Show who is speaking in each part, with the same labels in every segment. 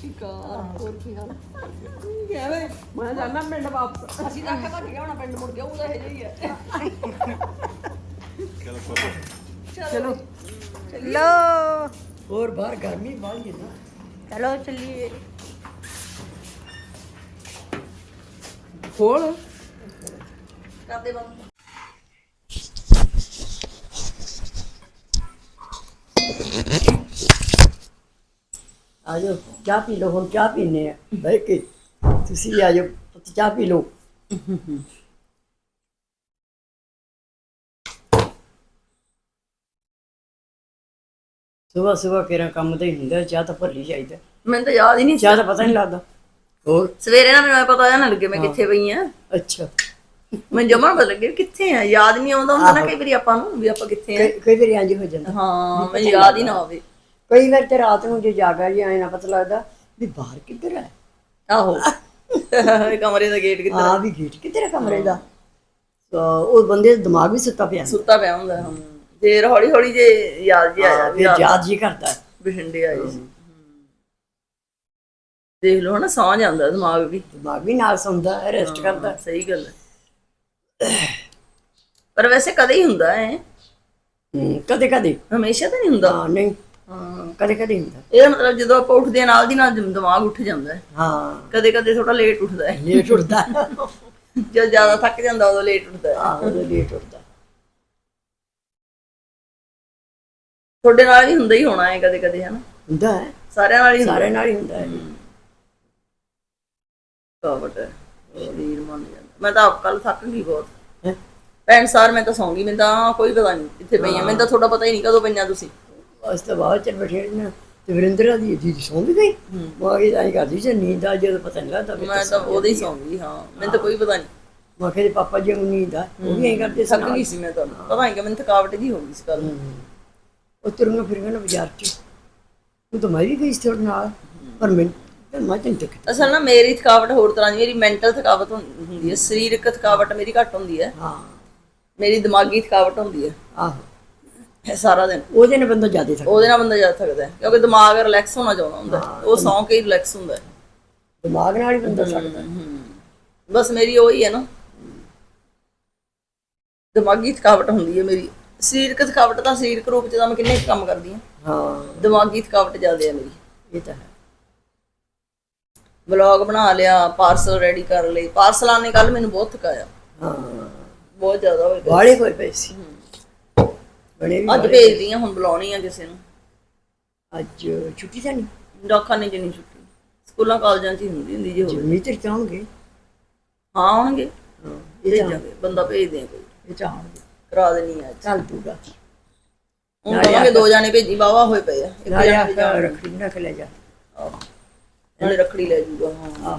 Speaker 1: ਸ਼ਿਕਾਰ
Speaker 2: ਚਲੋ ਖੋਲੋ ਬਾਹਰ ਗਰਮੀ
Speaker 3: ਚਲੋ ਚੱਲੀਏ।
Speaker 2: ਖੋਲ।
Speaker 1: ਕਰਦੇ ਬੰਦ
Speaker 4: ਆ ਜਾਓ ਚਾਹ ਪੀ ਲਓ ਹੁਣ ਚਾਹ ਪੀਨੇ ਆ। ਬਹਿ ਕੇ ਤੁਸੀਂ ਆ ਜਾਓ ਪੁੱਤ ਚਾਹ ਪੀ ਲਓ। ਸਵੇਰ ਸਵੇਰ ਕਿਹੜਾ ਕੰਮ ਤਾਂ ਹੁੰਦਾ ਚਾਹ ਤਾਂ ਭਰਲੀ ਚਾਹੀਦਾ
Speaker 1: ਮੈਨੂੰ ਤਾਂ ਯਾਦ ਹੀ ਨਹੀਂ
Speaker 4: ਚਾਹ ਤਾਂ ਪਤਾ ਨਹੀਂ ਲੱਗਦਾ। ਹੋਰ?
Speaker 1: ਸਵੇਰੇ ਨਾ ਮੈਨੂੰ ਐਂ ਪਤਾ ਜਾਂ ਨਾ ਲੱਗੇ ਮੈਂ ਕਿੱਥੇ ਪਈ ਆ।
Speaker 4: ਅੱਛਾ।
Speaker 1: ਮੈਨੂੰ ਜਮਾ ਪਤਾ ਲੱਗੇ ਵੀ ਕਿੱਥੇ ਆ। ਯਾਦ ਨਹੀਂ ਆਉਂਦਾ ਹੁੰਦਾ ਨਾ ਕਈ ਵਾਰੀ ਆਪਾਂ ਨੂੰ ਵੀ ਆਪਾਂ ਕਿੱਥੇ ਆ।
Speaker 4: ਕਈ ਕਈ ਵਾਰੀ ਇੰਜ ਹੋ ਜਾਂਦਾ।
Speaker 1: ਹਾਂ ਮੈਨੂੰ ਯਾਦ ਹੀ ਨਾ ਹੋਵੇ।
Speaker 4: ਕਈ ਵਾਰ ਤੇ ਰਾਤ ਨੂੰ ਜੇ ਜਾਗਾ ਜੀ ਐਂ ਨਾ ਪਤਾ ਲੱਗਦਾ ਵੀ ਬਾਹਰ ਕਿੱਧਰ ਹੈ
Speaker 1: ਆਹੋ। ਕਮਰੇ ਦਾ ਗੇਟ ਕਿੱਧਰ
Speaker 4: ਆ? ਵੀ ਗੇਟ ਕਿੱਧਰ ਹੈ ਕਮਰੇ ਦਾ? ਉਹ ਬੰਦੇ ਦਾ ਦਿਮਾਗ ਵੀ ਸੁੱਤਾ ਪਿਆ।
Speaker 1: ਸੁੱਤਾ ਪਿਆ ਹੁੰਦਾ ਫੇਰ ਹੌਲੀ ਹੌਲੀ ਜੇ ਯਾਦ ਜੀ ਆਇਆ ਵੀ
Speaker 4: ਯਾਦ ਜੀ ਕਰਦਾ। ਹੈ।
Speaker 1: ਬਠਿੰਡੇ ਆਏ ਸੀ। ਦੇਖ ਲਓ ਹਨਾ ਸੌਂ ਜਾਂਦਾ ਦਿਮਾਗ ਵੀ।
Speaker 4: ਦਿਮਾਗ ਵੀ ਨਾਲ ਸੌਂਦਾ ਹੈ ਰੈਸਟ ਕਰਦਾ।
Speaker 1: ਸਹੀ ਗੱਲ ਹੈ। ਪਰ ਵੈਸੇ ਕਦੇ ਹੀ ਹੁੰਦਾ ਹੈ
Speaker 4: ਹੂੰ ਕਦੇ ਕਦੇ
Speaker 1: ਹਮੇਸ਼ਾ ਤਾਂ ਨਹੀਂ ਹੁੰਦਾ?
Speaker 4: ਹਾਂ ਨਹੀਂ।
Speaker 1: ਹਾਂ
Speaker 4: ਕਦੇ ਕਦੇ ਹੁੰਦਾ।
Speaker 1: ਇਹਦਾ ਮਤਲਬ ਜਦੋਂ ਆਪਾਂ ਉੱਠਦੇ ਹਾਂ ਨਾਲ ਦੀ ਨਾਲ ਦਿਮ- ਦਿਮਾਗ ਉੱਠ ਜਾਂਦਾ ਹੈ।
Speaker 4: ਹਾਂ।
Speaker 1: ਕਦੇ ਕਦੇ ਥੋੜਾ ਲੇਟ ਉੱਠਦਾ ਹੈ।
Speaker 4: ਲੇਟ ਉੱਠਦਾ
Speaker 1: ਜਦ ਜ਼ਿਆਦਾ ਥੱਕ ਜਾਂਦਾ ਉਦੋਂ ਲੇਟ ਉੱਠਦਾ ਹੈ।
Speaker 4: ਹਾਂ ਉਹ ਲੇਟ ਉੱਠਦਾ
Speaker 1: ਤੁਹਾਡੇ ਨਾਲ ਵੀ ਹੁੰਦਾ ਹੀ ਹੋਣਾ ਹੈ ਕਦੇ ਕਦੇ ਹਨਾ?
Speaker 4: ਹੁੰਦਾ ਹੈ।
Speaker 1: ਸਾਰਿਆਂ ਨਾਲ ਹੀ ਹੁੰਦਾ
Speaker 4: ਸਾਰੇ ਨਾਲ ਹੀ ਹੁੰਦਾ ਹੈ।
Speaker 1: ਕਾਵਟ ਹੈ ਸਰੀਰ ਮੰਨ ਜਾਂਦਾ। ਮੈਂ ਤਾਂ ਆਪ ਕੱਲ ਥੱਕ ਗਈ ਬਹੁਤ।
Speaker 4: ਹੈਂ?
Speaker 1: ਭੈਣ ਸਾਰ ਮੈਂ ਤਾਂ ਸੌਂ ਗਈ ਮੈਨੂੰ ਤਾਂ ਕੋਈ ਪਤਾ ਨਹੀਂ ਕਿੱਥੇ ਪਈਆਂ ਮੈਨੂੰ ਤਾਂ ਥੋੜਾ ਪਤਾ ਹੀ ਨਹੀਂ ਕਦੋਂ ਪਈਆਂ ਤੁਸੀਂ।
Speaker 4: ਉਸ ਤੋਂ ਬਾਅਦ ਚਲ ਬੈਠੇ ਨਾ ਤੇ ਵਰਿੰਦਰਾ ਦੀ ਦੀਦੀ ਸੌਂ ਵੀ ਗਈ ਮੈਂ ਇਹ ਆਈ ਕਰਦੀ ਸੀ ਨੀਂਦ ਆ ਜਦੋਂ ਪਤਾ ਨਹੀਂ ਲੱਗਦਾ
Speaker 1: ਮੈਂ ਤਾਂ ਉਹਦੇ ਹੀ ਸੌਂ ਗਈ ਹਾਂ। ਮੈਨੂੰ ਤਾਂ ਕੋਈ ਪਤਾ ਨਹੀਂ।
Speaker 4: ਮੈਂ ਕਿਹਾ ਪਾਪਾ ਜੀ ਨੂੰ ਨੀਂਦ ਆ। ਉਹ ਵੀ ਐਂ ਕਰਦੇ ਸਨ
Speaker 1: ਗਈ ਸੀ ਮੈਂ ਤਾਂ। ਪਤਾ ਨਹੀਂ ਕਿ ਮੈਨੂੰ ਥਕਾਵਟ ਜੀ ਹੋ ਗਈ ਸੀ ਕੱਲ
Speaker 4: ਉਹ ਤੁਰਨਾ ਫਿਰਨਾ ਨਾ ਬਾਜ਼ਾਰ ਚ। ਉਹ ਤਾਂ ਮੈਂ ਵੀ ਗਈ ਸੀ ਤੁਹਾਡੇ ਨਾਲ। ਪਰ ਮੈਂ
Speaker 1: ਅਸਲ ਨਾ ਮੇਰੀ ਥਕਾਵਟ ਹੋਰ ਤਰ੍ਹਾਂ ਦੀ ਮੇਰੀ ਮੈਂਟਲ ਥਕਾਵਟ ਹੁੰਦੀ ਹੈ। ਸਰੀਰਕ ਥਕਾਵਟ ਮੇਰੀ ਘੱਟ ਹੁੰਦੀ ਹੈ।
Speaker 4: ਹਾਂ।
Speaker 1: ਮੇਰੀ ਦਿਮਾਗੀ ਥਕਾਵਟ ਹੁੰਦੀ ਹੈ।
Speaker 4: ਆਹੋ।
Speaker 1: ਸਾਰਾ ਦਿਨ।
Speaker 4: ਉਹਦੇ ਨਾਲ ਬੰਦਾ ਜ਼ਿਆਦਾ ਥੱਕ
Speaker 1: ਉਹਦੇ ਨਾਲ ਬੰਦਾ ਜਾ ਸਕਦਾ ਹੈ ਕਿਉਂਕਿ ਦਿਮਾਗ ਰਿਲੈਕਸ ਹੋਣਾ ਚਾਹੁੰਦਾ ਹੁੰਦਾ ਹੈ। ਉਹ ਸੌਂ ਕੇ ਹੀ ਰਿਲੈਕਸ ਹੁੰਦਾ ਹੈ।
Speaker 4: ਦਿਮਾਗ ਨਾਲ ਹੀ ਬੰਦਾ ਥੱਕਦਾ
Speaker 1: ਬਸ ਮੇਰੀ ਉਹੀ ਹੈ ਨਾ। ਦਿਮਾਗੀ ਥਕਾਵਟ ਹੁੰਦੀ ਹੈ ਮੇਰੀ। ਸਰੀਰਕ ਥਕਾਵਟ ਤਾਂ ਸਰੀਰਕ ਰੂਪ ਚ ਤਾਂ ਮੈਂ ਕਿੰਨੇ ਕੁ ਕੰਮ ਕਰਦੀ ਹਾਂ।
Speaker 4: ਹਾਂ।
Speaker 1: ਦਿਮਾਗੀ ਥਕਾਵਟ ਜ਼ਿਆਦਾ ਹੈ ਮੇਰੀ।
Speaker 4: ਇਹ ਤਾਂ ਹੈ।
Speaker 1: ਵਲੌਗ ਬਣਾ ਲਿਆ ਪਾਰਸਲ ਰੈਡੀ ਕਰ ਲਈ। ਪਾਰਸਲਾਂ ਨੇ ਕੱਲ ਮੈਨੂੰ ਬਹੁਤ ਥਕਾਇਆ।
Speaker 4: ਹਾਂ।
Speaker 1: ਬਹੁਤ ਜ਼ਿਆਦਾ ਹੋਏ ਪਏ।
Speaker 4: ਵਾਲੇ ਕੋਈ ਪਏ ਸੀ। ਬਣੇ ਵੀ
Speaker 1: ਅੱਜ
Speaker 4: ਵਾਲੇ।
Speaker 1: ਭੇਜਦੀ ਹਾਂ ਹੁਣ ਬੁਲਾਉਣੀ ਆ ਕਿਸੇ ਨੂੰ।
Speaker 4: ਅੱਜ ਛੁੱਟੀ ਤਾਂ ਨਹੀਂ?
Speaker 1: ਡਾਕਖਾਨੇ ਨੇ ਜਿੰਨੀ ਛੁੱਟੀ। ਸਕੂਲਾਂ ਕਾਲਜਾਂ 'ਚ ਹੀ ਹੁੰਦੀ ਹੁੰਦੀ ਜੇ ਹੋਵੇ।
Speaker 4: ਜਮੀ ਤੇ ਚਾਹਣਗੇ
Speaker 1: ਹਾਂ ਆਉਣਗੇ।
Speaker 4: ਹਾਂ ਇਹ ਤਾਂ
Speaker 1: ਭੇਜਾਂਗੇ ਬੰਦਾ ਭੇਜਦੇ ਆ ਕੋਈ।
Speaker 4: ਇਹ ਚਾਹਣਗੇ
Speaker 1: ਕਰਾ ਦੇਣੀ ਆ ਅੱਜ।
Speaker 4: ਚੱਲ ਪੂਗਾ
Speaker 1: ਹੁਣ ਕਹਾਂਗੇ ਦੋ ਜਾਣੇ ਭੇਜੀ ਵਾਵਾ ਹੋਏ ਪਏ ਆ। ਇੱਕ
Speaker 4: ਨਾਲੇ
Speaker 1: ਜਾਣਾ
Speaker 4: ਆ
Speaker 1: ਜਾਣਾ
Speaker 4: ਰੱਖੜੀ ਕੇ ਲੈ ਜਾ।
Speaker 1: ਆਹੋ। ਨਾਲੇ ਰੱਖੜੀ ਲੈ ਜੂਗਾ ਹਾਂ।
Speaker 4: ਆਹ।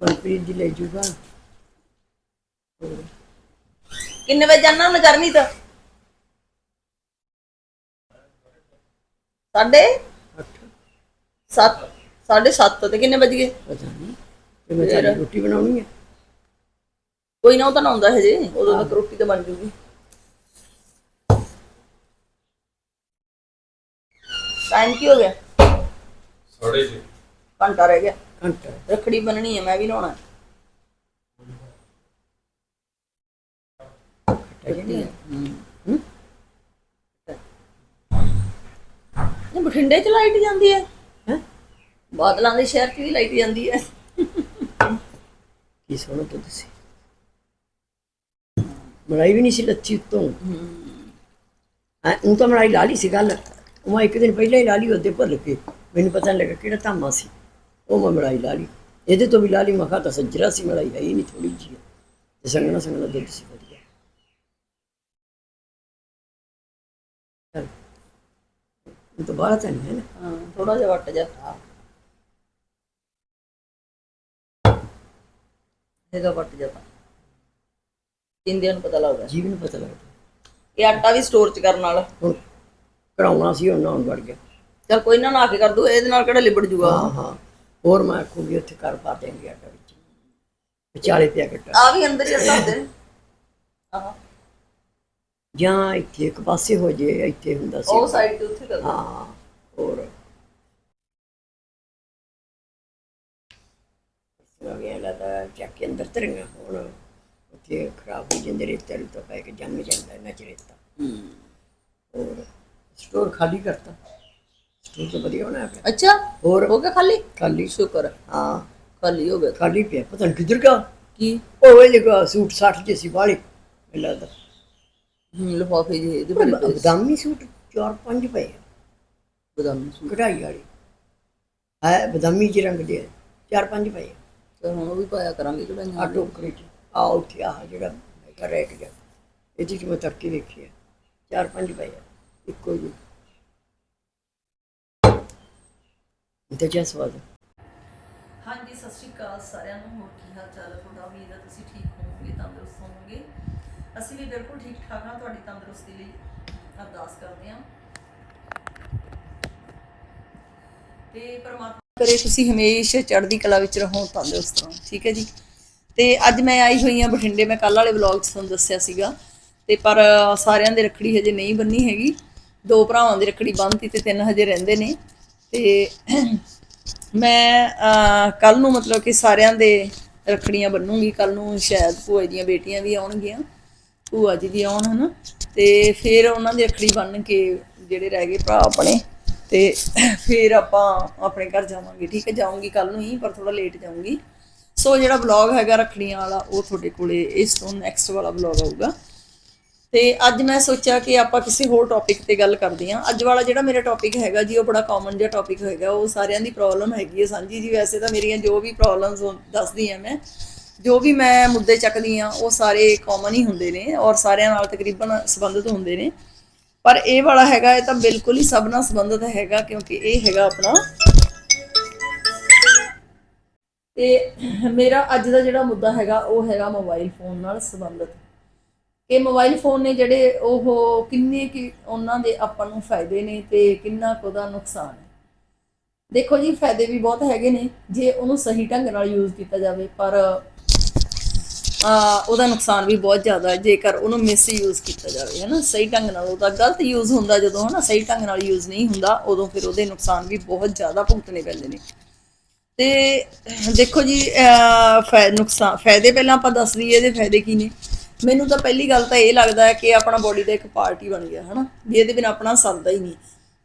Speaker 4: ਮਨਪ੍ਰੀਤ ਦੀ ਲੈ ਜੂਗਾ।
Speaker 1: ਕਿੰਨੇ ਵਜੇ ਜਾਣਾ ਮੈਂ ਕਰਨੀ ਤਾਂ?
Speaker 4: ਅੱਠ।
Speaker 1: ਸੱਤ ਸਾਢੇ ਸੱਤ ਤੇ ਕਿੰਨੇ ਵਜ ਗਏ?
Speaker 4: ਪਤਾ ਨਹੀਂ। ਤੇ ਮੈਂ ਚੱਲ ਰੋਟੀ ਬਣਾਉਣੀ ਹੈ?
Speaker 1: ਕੋਈ ਨਾ ਉਹ ਤਾਂ ਨਹਾਉਂਦਾ ਹਜੇ ਉਦੋਂ ਤੱਕ ਰੋਟੀ ਤਾਂ ਬਣ ਜੂਗੀ। ਟਾਈਮ ਕੀ ਹੋ ਗਿਆ?
Speaker 5: ਸਾਢੇ ਛੇ।
Speaker 1: ਘੰਟਾ ਰਹਿ ਗਿਆ।
Speaker 4: ਘੰਟਾ।
Speaker 1: ਰੱਖੜੀ ਬੰਨਣੀ ਹੈ ਮੈਂ ਵੀ ਨਹਾਉਣਾ ਇਹ ਬਠਿੰਡੇ ਚ ਲਾਈਟ ਜਾਂਦੀ ਹੈ।
Speaker 4: ਹੈ?
Speaker 1: ਬਾਦਲਾਂ ਦੇ ਸ਼ਹਿਰ 'ਚ ਵੀ ਲਾਈਟ ਜਾਂਦੀ ਹੈ।
Speaker 4: ਕੀ ਸੋਣਾ ਤੂੰ ਤੁਸੀਂ ਮਲਾਈ ਵੀ ਨਹੀਂ ਸੀ ਲੱਥੀ ਉੱਤੋਂ। ਹਾਂ। ਉਹ ਤਾਂ ਮਲਾਈ ਲਾ ਲਈ ਸੀ ਗੱਲ। ਉਹ ਮੈਂ ਇੱਕ ਦਿਨ ਪਹਿਲਾਂ ਹੀ ਲਾ ਲਈ ਉਹਦੇ ਭੁੱਲ ਕੇ। ਮੈਨੂੰ ਪਤਾ ਨਹੀਂ ਲੱਗਾ ਕਿਹੜਾ ਧਾਮਾ ਸੀ। ਉਹ ਮੈਂ ਮਲਾਈ ਲਾ ਲਈ। ਇਹਦੇ ਤੋਂ ਵੀ ਲਾ ਲਈ ਮੈਂ ਕਿਹਾ ਤਾਂ ਸੱਜਰਾ ਸੀ ਮਲਾਈ ਹੈ ਹੀ ਨਹੀਂ ਥੋੜੀ ਜਿਹੀ। ਤੇ ਸੰਗਣਾ ਸੰਗਣਾ ਦੁੱਧ ਸੀ। ਤਾਂ ਤਾਂ ਨਹੀਂ ਹੈ ਨਾ।
Speaker 1: ਹਾਂ ਥੋੜਾ ਜਿਹਾ ਵੱਟ ਜਾ। ਇਹਦਾ ਵੱਟ ਜਾ। ਤਾਂ ਨੂੰ ਪਤਾ ਲੱਗਦਾ।
Speaker 4: ਜੀਵ ਨੂੰ ਪਤਾ ਲੱਗਦਾ।
Speaker 1: ਇਹ ਆਟਾ ਵੀ ਸਟੋਰ 'ਚ ਕਰਨ ਵਾਲਾ।
Speaker 4: ਹੁਣ ਕਰਾਉਣਾ ਸੀ ਉਹਨਾਂ ਨੂੰ ਵੜ ਗਿਆ
Speaker 1: ਚਲ ਕੋਈ ਨਾ ਨਾ ਕੇ ਕਰ ਦੂ। ਇਹਦੇ ਨਾਲ ਕਿਹੜਾ ਲਿਬੜ ਜੂਗਾ?
Speaker 4: ਹਾਂ ਹਾਂ। ਹੋਰ ਮੈਂ ਆਖੂਗੀ ਉੱਥੇ ਕਰ ਪਾ ਦੇਂਗੇ ਆਟਾ ਵਿੱਚ। ਵਿਚਾਲੇ ਪਿਆ ਕੱਟਾ
Speaker 1: ਆ ਵੀ ਅੰਦਰ ਹੀ ਰੱਖ ਦੇ। ਆਹ।
Speaker 4: ਜਾਂ ਇੱਥੇ ਇੱਕ ਪਾਸੇ ਹੋ ਜੇ ਇੱਥੇ ਹੁੰਦਾ ਸੀ।
Speaker 1: ਉਹ ਸਾਈਡ ਤੇ ਉੱਥੇ ਕਰ ਦੇ
Speaker 4: ਹਾਂ ਹੋਰ। ਰਵੀਆਂ ਲੱਗਦਾ ਚੱਕ ਕੇ ਅੰਦਰ ਤਰੀਆਂ ਹੁਣ। ਉੱਥੇ ਖਰਾਬ ਹੋ ਜਾਂਦੇ ਰੇਤੇ ਨੂੰ ਤਾਂ ਪੈ ਕੇ ਜੰਮ ਜਾਂਦਾ ਇਹਨਾਂ ਚ ਰੇਤਾ। ਹੋਰ ਸਟੋਰ ਖਾਲੀ ਕਰਤਾ। ਸਟੋਰ ਤਾਂ ਵਧੀਆ ਹੋਣਾ ਹੈ
Speaker 1: ਅੱਛਾ
Speaker 4: ਹੋਰ?
Speaker 1: ਹੋ ਗਿਆ ਖਾਲੀ?
Speaker 4: ਖਾਲੀ।
Speaker 1: ਸ਼ੁਕਰ ਹੈ,
Speaker 4: ਹਾਂ।
Speaker 1: ਖਾਲੀ ਹੋ ਗਿਆ।
Speaker 4: ਖਾਲੀ ਪਿਆ ਪਤਾ ਨਹੀਂ ਕਿੱਧਰ ਗਿਆ।
Speaker 1: ਕੀ?
Speaker 4: ਉਹ ਇਹ ਸੂਟ ਸਾਟ ਜੇ ਸੀ ਵਾਲੇ ਮੈਨੂੰ ਲੱਗਦਾ।
Speaker 1: ਲਿਫਾਫੇ ਜਿਹੇ ਇਹਦੇ ਬੜੇ ਪਏ ਸੀ।
Speaker 4: ਬਦਾਮੀ ਸੂਟ ਚਾਰ ਪੰਜ ਪਏ ਆ,
Speaker 1: ਬਦਾਮੀ ਸੂਟ।
Speaker 4: ਕਢਾਈ ਵਾਲੀ। ਹੈ ਬਦਾਮੀ ਜਿਹੇ ਰੰਗ ਦੇ ਆ, ਚਾਰ ਪੰਜ ਪਏ ਆ।
Speaker 1: ਤੇ ਹੁਣ ਉਹ ਵੀ ਪਾਇਆ ਕਰਾਂਗੇ
Speaker 4: ਆ ਟੋਕਰੀ ਚ। ਆ ਉੱਥੇ ਆ ਜਿਹੜਾ ਹੈਗਾ ਰੈਕ ਜਾ ਇਹਦੇ ਚ ਮੈਂ ਤੱਕੀ ਵੇਖੀ ਆ। ਚਾਰ ਪੰਜ ਪਏ ਆ। ਇੱਕੋ ਜਿਹੇ। ਤੇ ਜਿਹਾ ਸਵਾਦ
Speaker 1: ਹਾਂਜੀ ਸਤਿ ਸ਼੍ਰੀ ਅਕਾਲ ਸਾਰਿਆਂ ਨੂੰ। ਹੋਰ ਕੀ ਹਾਲ ਚਾਲ ਹੈ ਤੁਹਾਡਾ ਉਮੀਦ ਹੈ ਤੁਸੀਂ ਠੀਕ ਹੋਵੋਗੇ ਤੰਦਰੁਸਤ ਹੋਵੋਗੇ। ਅਸੀਂ ਵੀ ਬਿਲਕੁਲ ਠੀਕ ਠਾਕ ਹਾਂ, ਤੁਹਾਡੀ ਤੰਦਰੁਸਤੀ ਲਈ ਅਰਦਾਸ ਕਰਦੇ ਹਾਂ। ਤੇ ਪਰਮਾਤਮਾ ਕਰੇ ਤੁਸੀਂ ਹਮੇਸ਼ਾ ਚੜ੍ਹਦੀ ਕਲਾ ਵਿੱਚ ਰਹੋ, ਤੰਦਰੁਸਤ ਰਹੋ, ਠੀਕ ਹੈ ਜੀ? ਤੇ ਅੱਜ ਮੈਂ ਆਈ ਹੋਈ ਹਾਂ ਬਠਿੰਡੇ, ਮੈਂ ਕੱਲ ਵਾਲੇ ਵਲੌਗ 'ਚ ਤੁਹਾਨੂੰ ਦੱਸਿਆ ਸੀਗਾ। ਤੇ ਪਰ ਸਾਰਿਆਂ ਦੇ ਰੱਖੜੀ ਹਜੇ ਨਹੀਂ ਬੰਨੀ ਹੈਗੀ। ਦੋ ਭਰਾਵਾਂ ਦੀ ਰੱਖੜੀ ਬੰਨਤੀ ਤੇ ਤਿੰਨ ਹਜੇ ਰਹਿੰਦੇ ਨੇ। ਤੇ ਮੈਂ ਕੱਲ ਨੂੰ ਮਤਲਬ ਕਿ ਸਾਰਿਆਂ ਦੇ ਰੱਖੜੀਆਂ ਬੰਨੂੰਗੀ। ਕੱਲ ਨੂੰ ਸ਼ਾਇਦ ਭੂਏ ਦੀਆਂ ਬੇਟੀਆਂ ਵੀ ਆਉਣਗੀਆਂ। ਭੂਆ ਜੀ ਵੀ ਆਉਣ ਹਨਾ, ਤੇ ਫਿਰ ਉਹਨਾਂ ਦੀ ਰੱਖੜੀ ਬੰਨ ਕੇ ਜਿਹੜੇ ਰਹਿ ਗਏ ਭਰਾ ਆਪਣੇ, ਤੇ ਫਿਰ ਆਪਾਂ ਆਪਣੇ ਘਰ ਜਾਵਾਂਗੇ। ਠੀਕ ਹੈ, ਜਾਊਂਗੀ ਕੱਲ ਨੂੰ ਹੀ, ਪਰ ਥੋੜਾ ਲੇਟ ਜਾਊਂਗੀ। ਸੋ ਜਿਹੜਾ ਵਲੌਗ ਹੈਗਾ ਰੱਖੜੀਆਂ ਵਾਲਾ, ਉਹ ਤੁਹਾਡੇ ਕੋਲੇ ਇਸ ਤੋਂ ਨੈਕਸਟ ਵਾਲਾ ਵਲੌਗ ਆਊਗਾ। ਤੇ ਅੱਜ ਮੈਂ ਸੋਚਿਆ ਕਿ ਆਪਾਂ ਕਿਸੇ ਹੋਰ ਟੌਪਿਕ ਤੇ ਗੱਲ ਕਰਦੇ ਹਾਂ। ਅੱਜ ਵਾਲਾ ਜਿਹੜਾ ਮੇਰਾ ਟੌਪਿਕ ਹੈਗਾ ਜੀ, ਉਹ ਬੜਾ ਕਾਮਨ ਜਿਹਾ ਟੌਪਿਕ ਹੈਗਾ ਉਹ ਸਾਰਿਆਂ ਦੀ ਪ੍ਰੋਬਲਮ ਹੈਗੀ ਹੈ ਸਾਂਝੀ ਜੀ। ਵੈਸੇ ਤਾਂ ਮੇਰੀਆਂ ਜੋ ਵੀ ਪ੍ਰੋਬਲਮਸ ਦੱਸਦੀ ਹਾਂ ਮੈਂ। ਜੋ ਵੀ ਮੈਂ ਮੁੱਦੇ ਚੱਕਦੀ ਹਾਂ, ਉਹ ਸਾਰੇ ਕਾਮਨ ਹੀ ਹੁੰਦੇ ਨੇ ਔਰ ਸਾਰਿਆਂ ਨਾਲ ਤਕਰੀਬਨ ਸੰਬੰਧਿਤ ਹੁੰਦੇ ਨੇ। ਪਰ ਇਹ ਵਾਲਾ ਹੈਗਾ, ਇਹ ਤਾਂ ਬਿਲਕੁਲ ਹੀ ਸਭ ਨਾਲ ਸੰਬੰਧਿਤ ਹੈਗਾ, ਕਿਉਂਕਿ ਇਹ ਹੈਗਾ ਆਪਣਾ ਤੇ ਮੇਰਾ ਅੱਜ ਦਾ ਜਿਹੜਾ ਮੁੱਦਾ ਹੈਗਾ, ਉਹ ਹੈਗਾ ਮੋਬਾਈਲ ਫੋਨ ਨਾਲ ਸੰਬੰਧਿਤ। ਇਹ ਮੋਬਾਈਲ ਫੋਨ ਨੇ ਜਿਹੜੇ ਉਹ ਕਿੰਨੇ ਕਿ ਉਹਨਾਂ ਦੇ ਆਪਾਂ ਨੂੰ ਫਾਇਦੇ ਨੇ ਤੇ ਕਿੰਨਾ ਕੁ ਉਹਦਾ ਨੁਕਸਾਨ ਹੈ। ਦੇਖੋ ਜੀ, ਫਾਇਦੇ ਵੀ ਬਹੁਤ ਹੈਗੇ ਨੇ, ਜੇ ਉਹਨੂੰ ਸਹੀ ਢੰਗ ਨਾਲ ਯੂਜ਼ ਕੀਤਾ ਜਾਵੇ, ਪਰ ਉਹਦਾ ਨੁਕਸਾਨ ਵੀ ਬਹੁਤ ਜ਼ਿਆਦਾ ਹੈ ਜੇਕਰ ਉਹਨੂੰ ਮਿਸਯੂਜ਼ ਕੀਤਾ ਜਾਵੇ ਹੈ ਨਾ ਸਹੀ ਢੰਗ ਨਾਲ ਉਹਦਾ ਗਲਤ ਯੂਜ਼ ਹੁੰਦਾ ਜਦੋਂ ਹੈ ਨਾ ਸਹੀ ਢੰਗ ਨਾਲ ਯੂਜ਼ ਨਹੀਂ ਹੁੰਦਾ ਉਦੋਂ ਫਿਰ ਉਹਦੇ ਨੁਕਸਾਨ ਵੀ ਬਹੁਤ ਜ਼ਿਆਦਾ ਭੁਗਤਣੇ ਪੈਂਦੇ ਨੇ। ਤੇ ਦੇਖੋ ਜੀ ਅਹ, ਨੁਕਸਾਨ ਫਾਇਦੇ ਪਹਿਲਾਂ ਆਪਾਂ ਦੱਸ ਦਈਏ ਇਹਦੇ ਫਾਇਦੇ ਕੀ ਨੇ। ਮੈਨੂੰ ਤਾਂ ਪਹਿਲੀ ਗੱਲ ਤਾਂ ਇਹ ਲੱਗਦਾ ਹੈ ਕਿ ਆਪਣਾ ਬੋਡੀ ਦਾ ਇੱਕ ਪਾਰਟ ਹੀ ਬਣ ਗਿਆ ਹਨਾ? ਵੀ ਇਹਦੇ ਬਿਨਾਂ ਆਪਣਾ ਸਰਦਾ ਹੀ ਨਹੀਂ।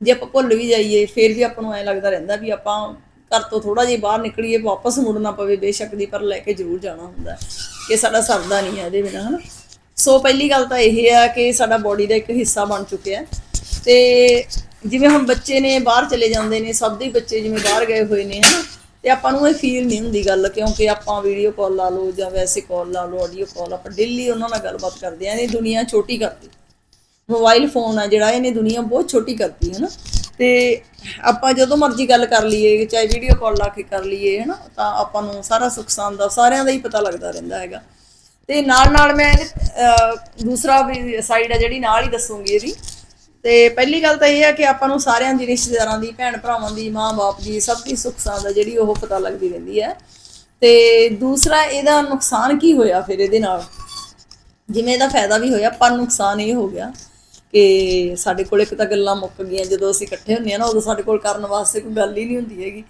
Speaker 1: ਜੇ ਆਪਾਂ ਭੁੱਲ ਵੀ ਜਾਈਏ ਫਿਰ ਵੀ ਆਪਾਂ ਨੂੰ ਐਂ ਲੱਗਦਾ ਰਹਿੰਦਾ ਵੀ ਆਪਾਂ ਘਰ ਤੋਂ ਥੋੜਾ ਜਿਹਾ ਬਾਹਰ ਨਿਕਲੀਏ, ਵਾਪਸ ਮੁੜਨਾ ਪਵੇ, ਬੇਸ਼ੱਕ ਦੀ, ਪਰ ਲੈ ਕੇ ਜ਼ਰੂਰ ਜਾਣਾ ਹੁੰਦਾ ਕਿ ਸਾਡਾ ਸਰਦਾ ਨਹੀਂ ਹੈ ਇਹਦੇ ਬਿਨਾਂ, ਹਨਾ? ਸੋ ਪਹਿਲੀ ਗੱਲ ਤਾਂ ਇਹ ਹੈ ਕਿ ਸਾਡਾ ਬੋਡੀ ਦਾ ਇੱਕ ਹਿੱਸਾ ਬਣ ਚੁੱਕਿਆ ਹੈ। ਤੇ ਜਿਵੇਂ ਹੁਣ ਬੱਚੇ ਨੇ ਬਾਹਰ ਚਲੇ ਜਾਂਦੇ ਨੇ, ਸਭ ਦੇ ਬੱਚੇ ਜਿਵੇਂ ਬਾਹਰ ਗਏ ਹੋਏ ਨੇ, ਹਨਾ? ਤੇ ਆਪਾਂ ਨੂੰ ਇਹ ਫੀਲ ਨਹੀਂ ਹੁੰਦੀ ਗੱਲ, ਕਿਉਂਕਿ ਆਪਾਂ ਵੀਡੀਓ ਕਾਲ ਲਾ ਲਓ ਜਾਂ ਵੈਸੇ ਕਾਲ ਲਾ ਲਓ ਆਡੀਓ ਕਾਲ ਆਪਾਂ ਡੇਲੀ ਉਹਨਾਂ ਨਾਲ ਗੱਲਬਾਤ ਕਰਦੇ ਆਂ ਇਹ ਦੁਨੀਆ ਛੋਟੀ ਕਰਤੀ। ਮੋਬਾਈਲ ਫੋਨ ਆ ਜਿਹੜਾ, ਇਹਨੇ ਦੁਨੀਆ ਬਹੁਤ ਛੋਟੀ ਕਰਤੀ ਹੈ ਨਾ ਤੇ ਆਪਾਂ ਜਦੋਂ ਮਰਜ਼ੀ ਗੱਲ ਕਰ ਲਈਏ ਚਾਹੇ ਵੀਡੀਓ ਕਾਲ ਲਾ ਕੇ ਕਰ ਲਈਏ ਹੈ ਨਾ ਤਾਂ ਆਪਾਂ ਨੂੰ ਸਾਰਾ ਸੁੱਖ ਸਾਂਦ ਦਾ ਸਾਰਿਆਂ ਦਾ ਹੀ ਪਤਾ ਲੱਗਦਾ ਰਹਿੰਦਾ ਹੈਗਾ। ਤੇ ਨਾਲ ਨਾਲ ਮੈਂ ਅਹ, ਦੂਸਰਾ ਵੀ ਸਾਈਡ ਆ ਜਿਹੜੀ ਨਾਲ ਹੀ ਦੱਸੂਗੀ ਇਹਦੀ। ਤੇ ਪਹਿਲੀ ਗੱਲ ਤਾਂ ਇਹ ਹੈ ਕਿ ਆਪਾਂ ਨੂੰ ਸਾਰਿਆਂ ਦੀ ਰਿਸ਼ਤੇਦਾਰਾਂ ਦੀ ਭੈਣ ਭਰਾਵਾਂ ਦੀ ਮਾਂ-ਬਾਪ ਦੀ ਸਭ ਦੀ ਸੁੱਖ ਸਾਂਦ ਆ ਜਿਹੜੀ ਉਹ ਪਤਾ ਲੱਗਦੀ ਰਹਿੰਦੀ ਹੈ। ਤੇ ਦੂਸਰਾ ਇਹਦਾ ਨੁਕਸਾਨ ਕੀ ਹੋਇਆ ਫਿਰ ਇਹਦੇ ਨਾਲ? ਜਿਵੇਂ ਇਹਦਾ ਫਾਇਦਾ ਵੀ ਹੋਇਆ ਪਰ ਨੁਕਸਾਨ ਇਹ ਹੋ ਗਿਆ ਕਿ ਸਾਡੇ ਕੋਲ ਇੱਕ ਤਾਂ ਗੱਲਾਂ ਮੁੱਕ ਗਈਆਂ, ਜਦੋਂ ਅਸੀਂ ਇਕੱਠੇ ਹੁੰਦੇ ਆ ਨਾ, ਉਦੋਂ ਸਾਡੇ ਕੋਲ ਕਰਨ ਵਾਸਤੇ ਕੋਈ ਗੱਲ ਹੀ ਨਹੀਂ ਹੁੰਦੀ ਹੈਗੀ।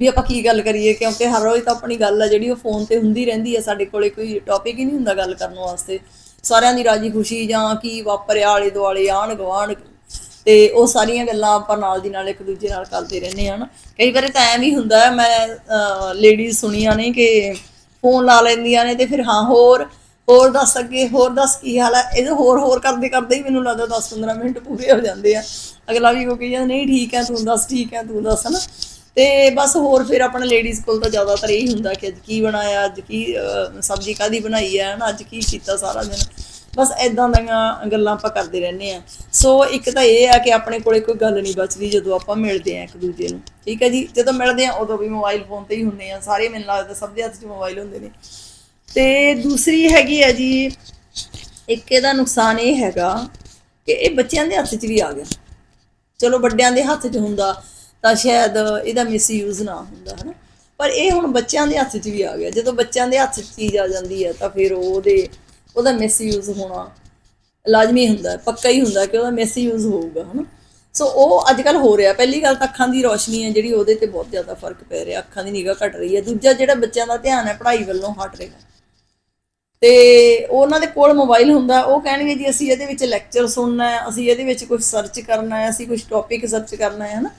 Speaker 1: ਵੀ ਆਪਾਂ ਕੀ ਗੱਲ ਕਰੀਏ, ਕਿਉਂਕਿ ਹਰ ਰੋਜ਼ ਤਾਂ ਆਪਣੀ ਗੱਲ ਆ ਜਿਹੜੀ, ਉਹ ਫੋਨ ਤੇ ਹੁੰਦੀ ਰਹਿੰਦੀ ਹੈ ਸਾਡੇ ਕੋਲੇ ਕੋਈ ਟੌਪਿਕ ਹੀ ਨਹੀਂ ਹੁੰਦਾ ਗੱਲ ਕਰਨ ਵਾਸਤੇ। ਸਾਰਿਆਂ ਦੀ ਰਾਜੀ ਖੁਸ਼ੀ ਜਾਂ ਕੀ ਵਾਪਰਿਆ, ਆਲੇ ਦੁਆਲੇ ਆਣ ਗਵਾਣ ਤੇ ਉਹ ਸਾਰੀਆਂ ਗੱਲਾਂ ਆਪਾਂ ਨਾਲ ਦੀ ਨਾਲ ਇੱਕ ਦੂਜੇ ਨਾਲ ਕਰਦੇ ਰਹਿੰਦੇ ਹਾਂ ਨਾ। ਕਈ ਵਾਰੀ ਤਾਂ ਐਂ ਵੀ ਹੁੰਦਾ, ਮੈਂ ਲੇਡੀਜ਼ ਸੁਣੀਆਂ ਨੇ ਕਿ ਫੋਨ ਲਾ ਲੈਂਦੀਆਂ ਨੇ ਤੇ ਫਿਰ ਹਾਂ, ਹੋਰ ਹੋਰ ਦੱਸ ਅੱਗੇ, ਹੋਰ ਦੱਸ ਕੀ ਹਾਲ ਹੈ ਇਹ ਹੋਰ ਹੋਰ ਕਰਦੇ ਕਰਦੇ ਹੀ ਮੈਨੂੰ ਲੱਗਦਾ 10 15 ਮਿੰਟ ਪੂਰੇ ਹੋ ਜਾਂਦੇ ਆ। ਅਗਲਾ ਵੀ ਉਹ ਕਹੀ ਜਾਂਦਾ, ਨਹੀਂ ਠੀਕ ਹੈ, ਤੂੰ ਦੱਸ, ਠੀਕ ਹੈ, ਤੂੰ ਦੱਸ ਨਾ ਤੇ ਬਸ ਹੋਰ ਫਿਰ ਆਪਣੇ ਲੇਡੀਜ਼ ਕੋਲ ਤਾਂ ਜ਼ਿਆਦਾਤਰ ਇਹ ਹੁੰਦਾ ਕਿ ਅੱਜ ਕੀ ਬਣਾਇਆ, ਅੱਜ ਕੀ ਸਬਜ਼ੀ ਕਾਦੀ ਬਣਾਈ ਹੈ ਨਾ ਅੱਜ ਕੀ ਕੀਤਾ ਸਾਰਾ ਦਿਨ? ਬਸ ਐਦਾਂ ਦੀਆਂ ਗੱਲਾਂ ਆਪਾਂ ਕਰਦੇ ਰਹਿੰਦੇ ਆ। ਸੋ ਇੱਕ ਤਾਂ ਇਹ ਆ ਕਿ ਆਪਣੇ ਕੋਲੇ ਕੋਈ ਗੱਲ ਨਹੀਂ ਬਚਦੀ ਜਦੋਂ ਆਪਾਂ ਮਿਲਦੇ ਆ ਇੱਕ ਦੂਜੇ ਨੂੰ। ਠੀਕ ਹੈ ਜੀ? ਜਦੋਂ ਮਿਲਦੇ ਆ ਉਦੋਂ ਵੀ ਮੋਬਾਈਲ ਫੋਨ ਤੇ ਹੀ ਹੁੰਦੇ ਆ। ਸਾਰੇ ਮੈਨੂੰ ਲੱਗਦਾ ਸਭ ਦੇ ਹੱਥ 'ਚ ਮੋਬਾਈਲ ਹੁੰਦੇ ਨੇ। ਤੇ ਦੂਸਰੀ ਹੈਗੀ ਹੈ ਜੀ, ਇੱਕ ਇਹਦਾ ਨੁਕਸਾਨ ਇਹ ਹੈਗਾ ਕਿ ਇਹ ਬੱਚਿਆਂ ਦੇ ਹੱਥ 'ਚ ਵੀ ਆ ਗਿਆ। ਚਲੋ ਵੱਡਿਆਂ ਦੇ ਹੱਥ 'ਚ ਹੁੰਦਾ, ਤਾਂ ਸ਼ਾਇਦ ਇਹਦਾ ਮਿਸਯੂਜ਼ ਨਾ ਹੁੰਦਾ, ਹਨਾ। ਪਰ ਇਹ ਹੁਣ ਬੱਚਿਆਂ ਦੇ ਹੱਥ 'ਚ ਵੀ ਆ ਗਿਆ। ਜਦੋਂ ਬੱਚਿਆਂ ਦੇ ਹੱਥ 'ਚ ਚੀਜ਼ ਆ ਜਾਂਦੀ ਹੈ ਤਾਂ ਫਿਰ ਉਹਦੇ, ਉਹਦਾ ਮਿਸਯੂਜ਼ ਹੋਣਾ ਲਾਜ਼ਮੀ ਹੁੰਦਾ, ਪੱਕਾ ਹੀ ਹੁੰਦਾ ਕਿ ਉਹਦਾ ਮਿਸਯੂਜ਼ ਹੋਊਗਾ, ਹਨਾ। ਸੋ ਉਹ ਅੱਜ ਕੱਲ ਹੋ ਰਿਹਾ। ਪਹਿਲੀ ਗੱਲ ਤਾਂ ਅੱਖਾਂ ਦੀ ਰੋਸ਼ਨੀ ਹੈ ਜਿਹੜੀ ਉਹਦੇ ਤੇ ਬਹੁਤ ਜ਼ਿਆਦਾ ਫ਼ਰਕ ਪੈ ਰਿਹਾ। ਅੱਖਾਂ ਦੀ ਨਿਗਾਹ ਘਟ ਰਹੀ ਹੈ ਦੂਜਾ ਜਿਹੜਾ ਬੱਚਿਆਂ ਦਾ ਧਿਆਨ ਹੈ, ਪੜ੍ਹਾਈ ਵੱਲੋਂ ਹਟ ਰਿਹਾ। ਤੇ ਉਹਨਾਂ ਦੇ ਕੋਲ ਮੋਬਾਈਲ ਹੁੰਦਾ, ਉਹ ਕਹਿਣਗੇ ਜੀ ਅਸੀਂ ਇਹਦੇ ਵਿੱਚ ਲੈਕਚਰ ਸੁਣਨਾ ਹੈ, ਅਸੀਂ ਇਹਦੇ ਵਿੱਚ ਕੁਝ ਸਰਚ ਕਰਨਾ ਹੈ, ਅਸੀਂ ਕੁਝ ਟੌਪਿਕ ਸਰਚ ਕਰਨਾ ਹੈ, ਹਨਾ।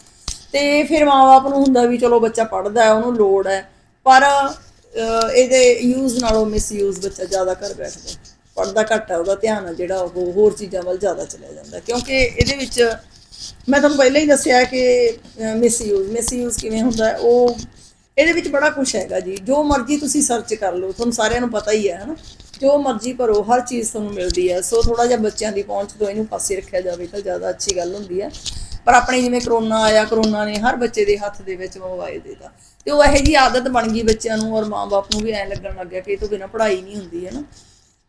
Speaker 1: ਤੇ ਫਿਰ ਮਾਪੇ ਨੂੰ ਹੁੰਦਾ ਵੀ ਚਲੋ ਬੱਚਾ ਪੜ੍ਹਦਾ ਹੈ, ਉਹਨੂੰ ਲੋੜ ਹੈ, ਪਰ ਇਹਦੇ ਯੂਜ਼ ਨਾਲੋਂ ਮਿਸਯੂਜ਼ ਬੱਚਾ ਜ਼ਿਆਦਾ ਕਰ ਬੈਠਦਾ ਪੜ੍ਹਦਾ ਘੱਟ ਹੈ, ਉਹਦਾ ਧਿਆਨ ਹੈ ਜਿਹੜਾ ਉਹ ਹੋਰ ਚੀਜ਼ਾਂ ਵੱਲ ਜ਼ਿਆਦਾ ਚਲਿਆ ਜਾਂਦਾ ਕਿਉਂਕਿ ਇਹਦੇ ਵਿੱਚ ਮੈਂ ਤੁਹਾਨੂੰ ਪਹਿਲਾਂ ਹੀ ਦੱਸਿਆ ਕਿ ਮਿਸਯੂਜ਼ ਮਿਸਯੂਜ਼ ਕਿਵੇਂ ਹੁੰਦਾ ਉਹ ਇਹਦੇ ਵਿੱਚ ਬੜਾ ਕੁਝ ਹੈਗਾ ਜੀ। ਜੋ ਮਰਜ਼ੀ ਤੁਸੀਂ ਸਰਚ ਕਰ ਲਓ, ਤੁਹਾਨੂੰ ਸਾਰਿਆਂ ਨੂੰ ਪਤਾ ਹੀ ਹੈ, ਹਨਾ। ਜੋ ਮਰਜ਼ੀ ਭਰੋ, ਹਰ ਚੀਜ਼ ਤੁਹਾਨੂੰ ਮਿਲਦੀ ਹੈ। ਸੋ ਥੋੜਾ ਜਿਹਾ ਬੱਚਿਆਂ ਦੀ ਪਹੁੰਚ ਤੋਂ ਇਹਨੂੰ ਪਾਸੇ ਰੱਖਿਆ ਜਾਵੇ ਤਾਂ ਜ਼ਿਆਦਾ ਅੱਛੀ ਗੱਲ ਹੁੰਦੀ ਹੈ। ਪਰ ਆਪਣੇ ਜਿਵੇਂ ਕਰੋਨਾ ਆਇਆ, ਕਰੋਨਾ ਨੇ ਹਰ ਬੱਚੇ ਦੇ ਹੱਥ ਦੇ ਵਿੱਚ ਮੋਬਾਈਲ ਦੇਤਾ ਤੇ। ਉਹ ਇਹੋ ਜੀ ਆਦਤ ਬਣ ਗਈ ਬੱਚਿਆਂ ਨੂੰ ਔਰ ਮਾਂ ਬਾਪ ਨੂੰ ਵੀ ਐਂ ਲੱਗਣ ਲੱਗ ਗਿਆ ਕਿ ਇਹ ਤੋਂ ਬਿਨਾਂ ਪੜ੍ਹਾਈ ਨਹੀਂ ਹੁੰਦੀ ਹੈ ਨਾ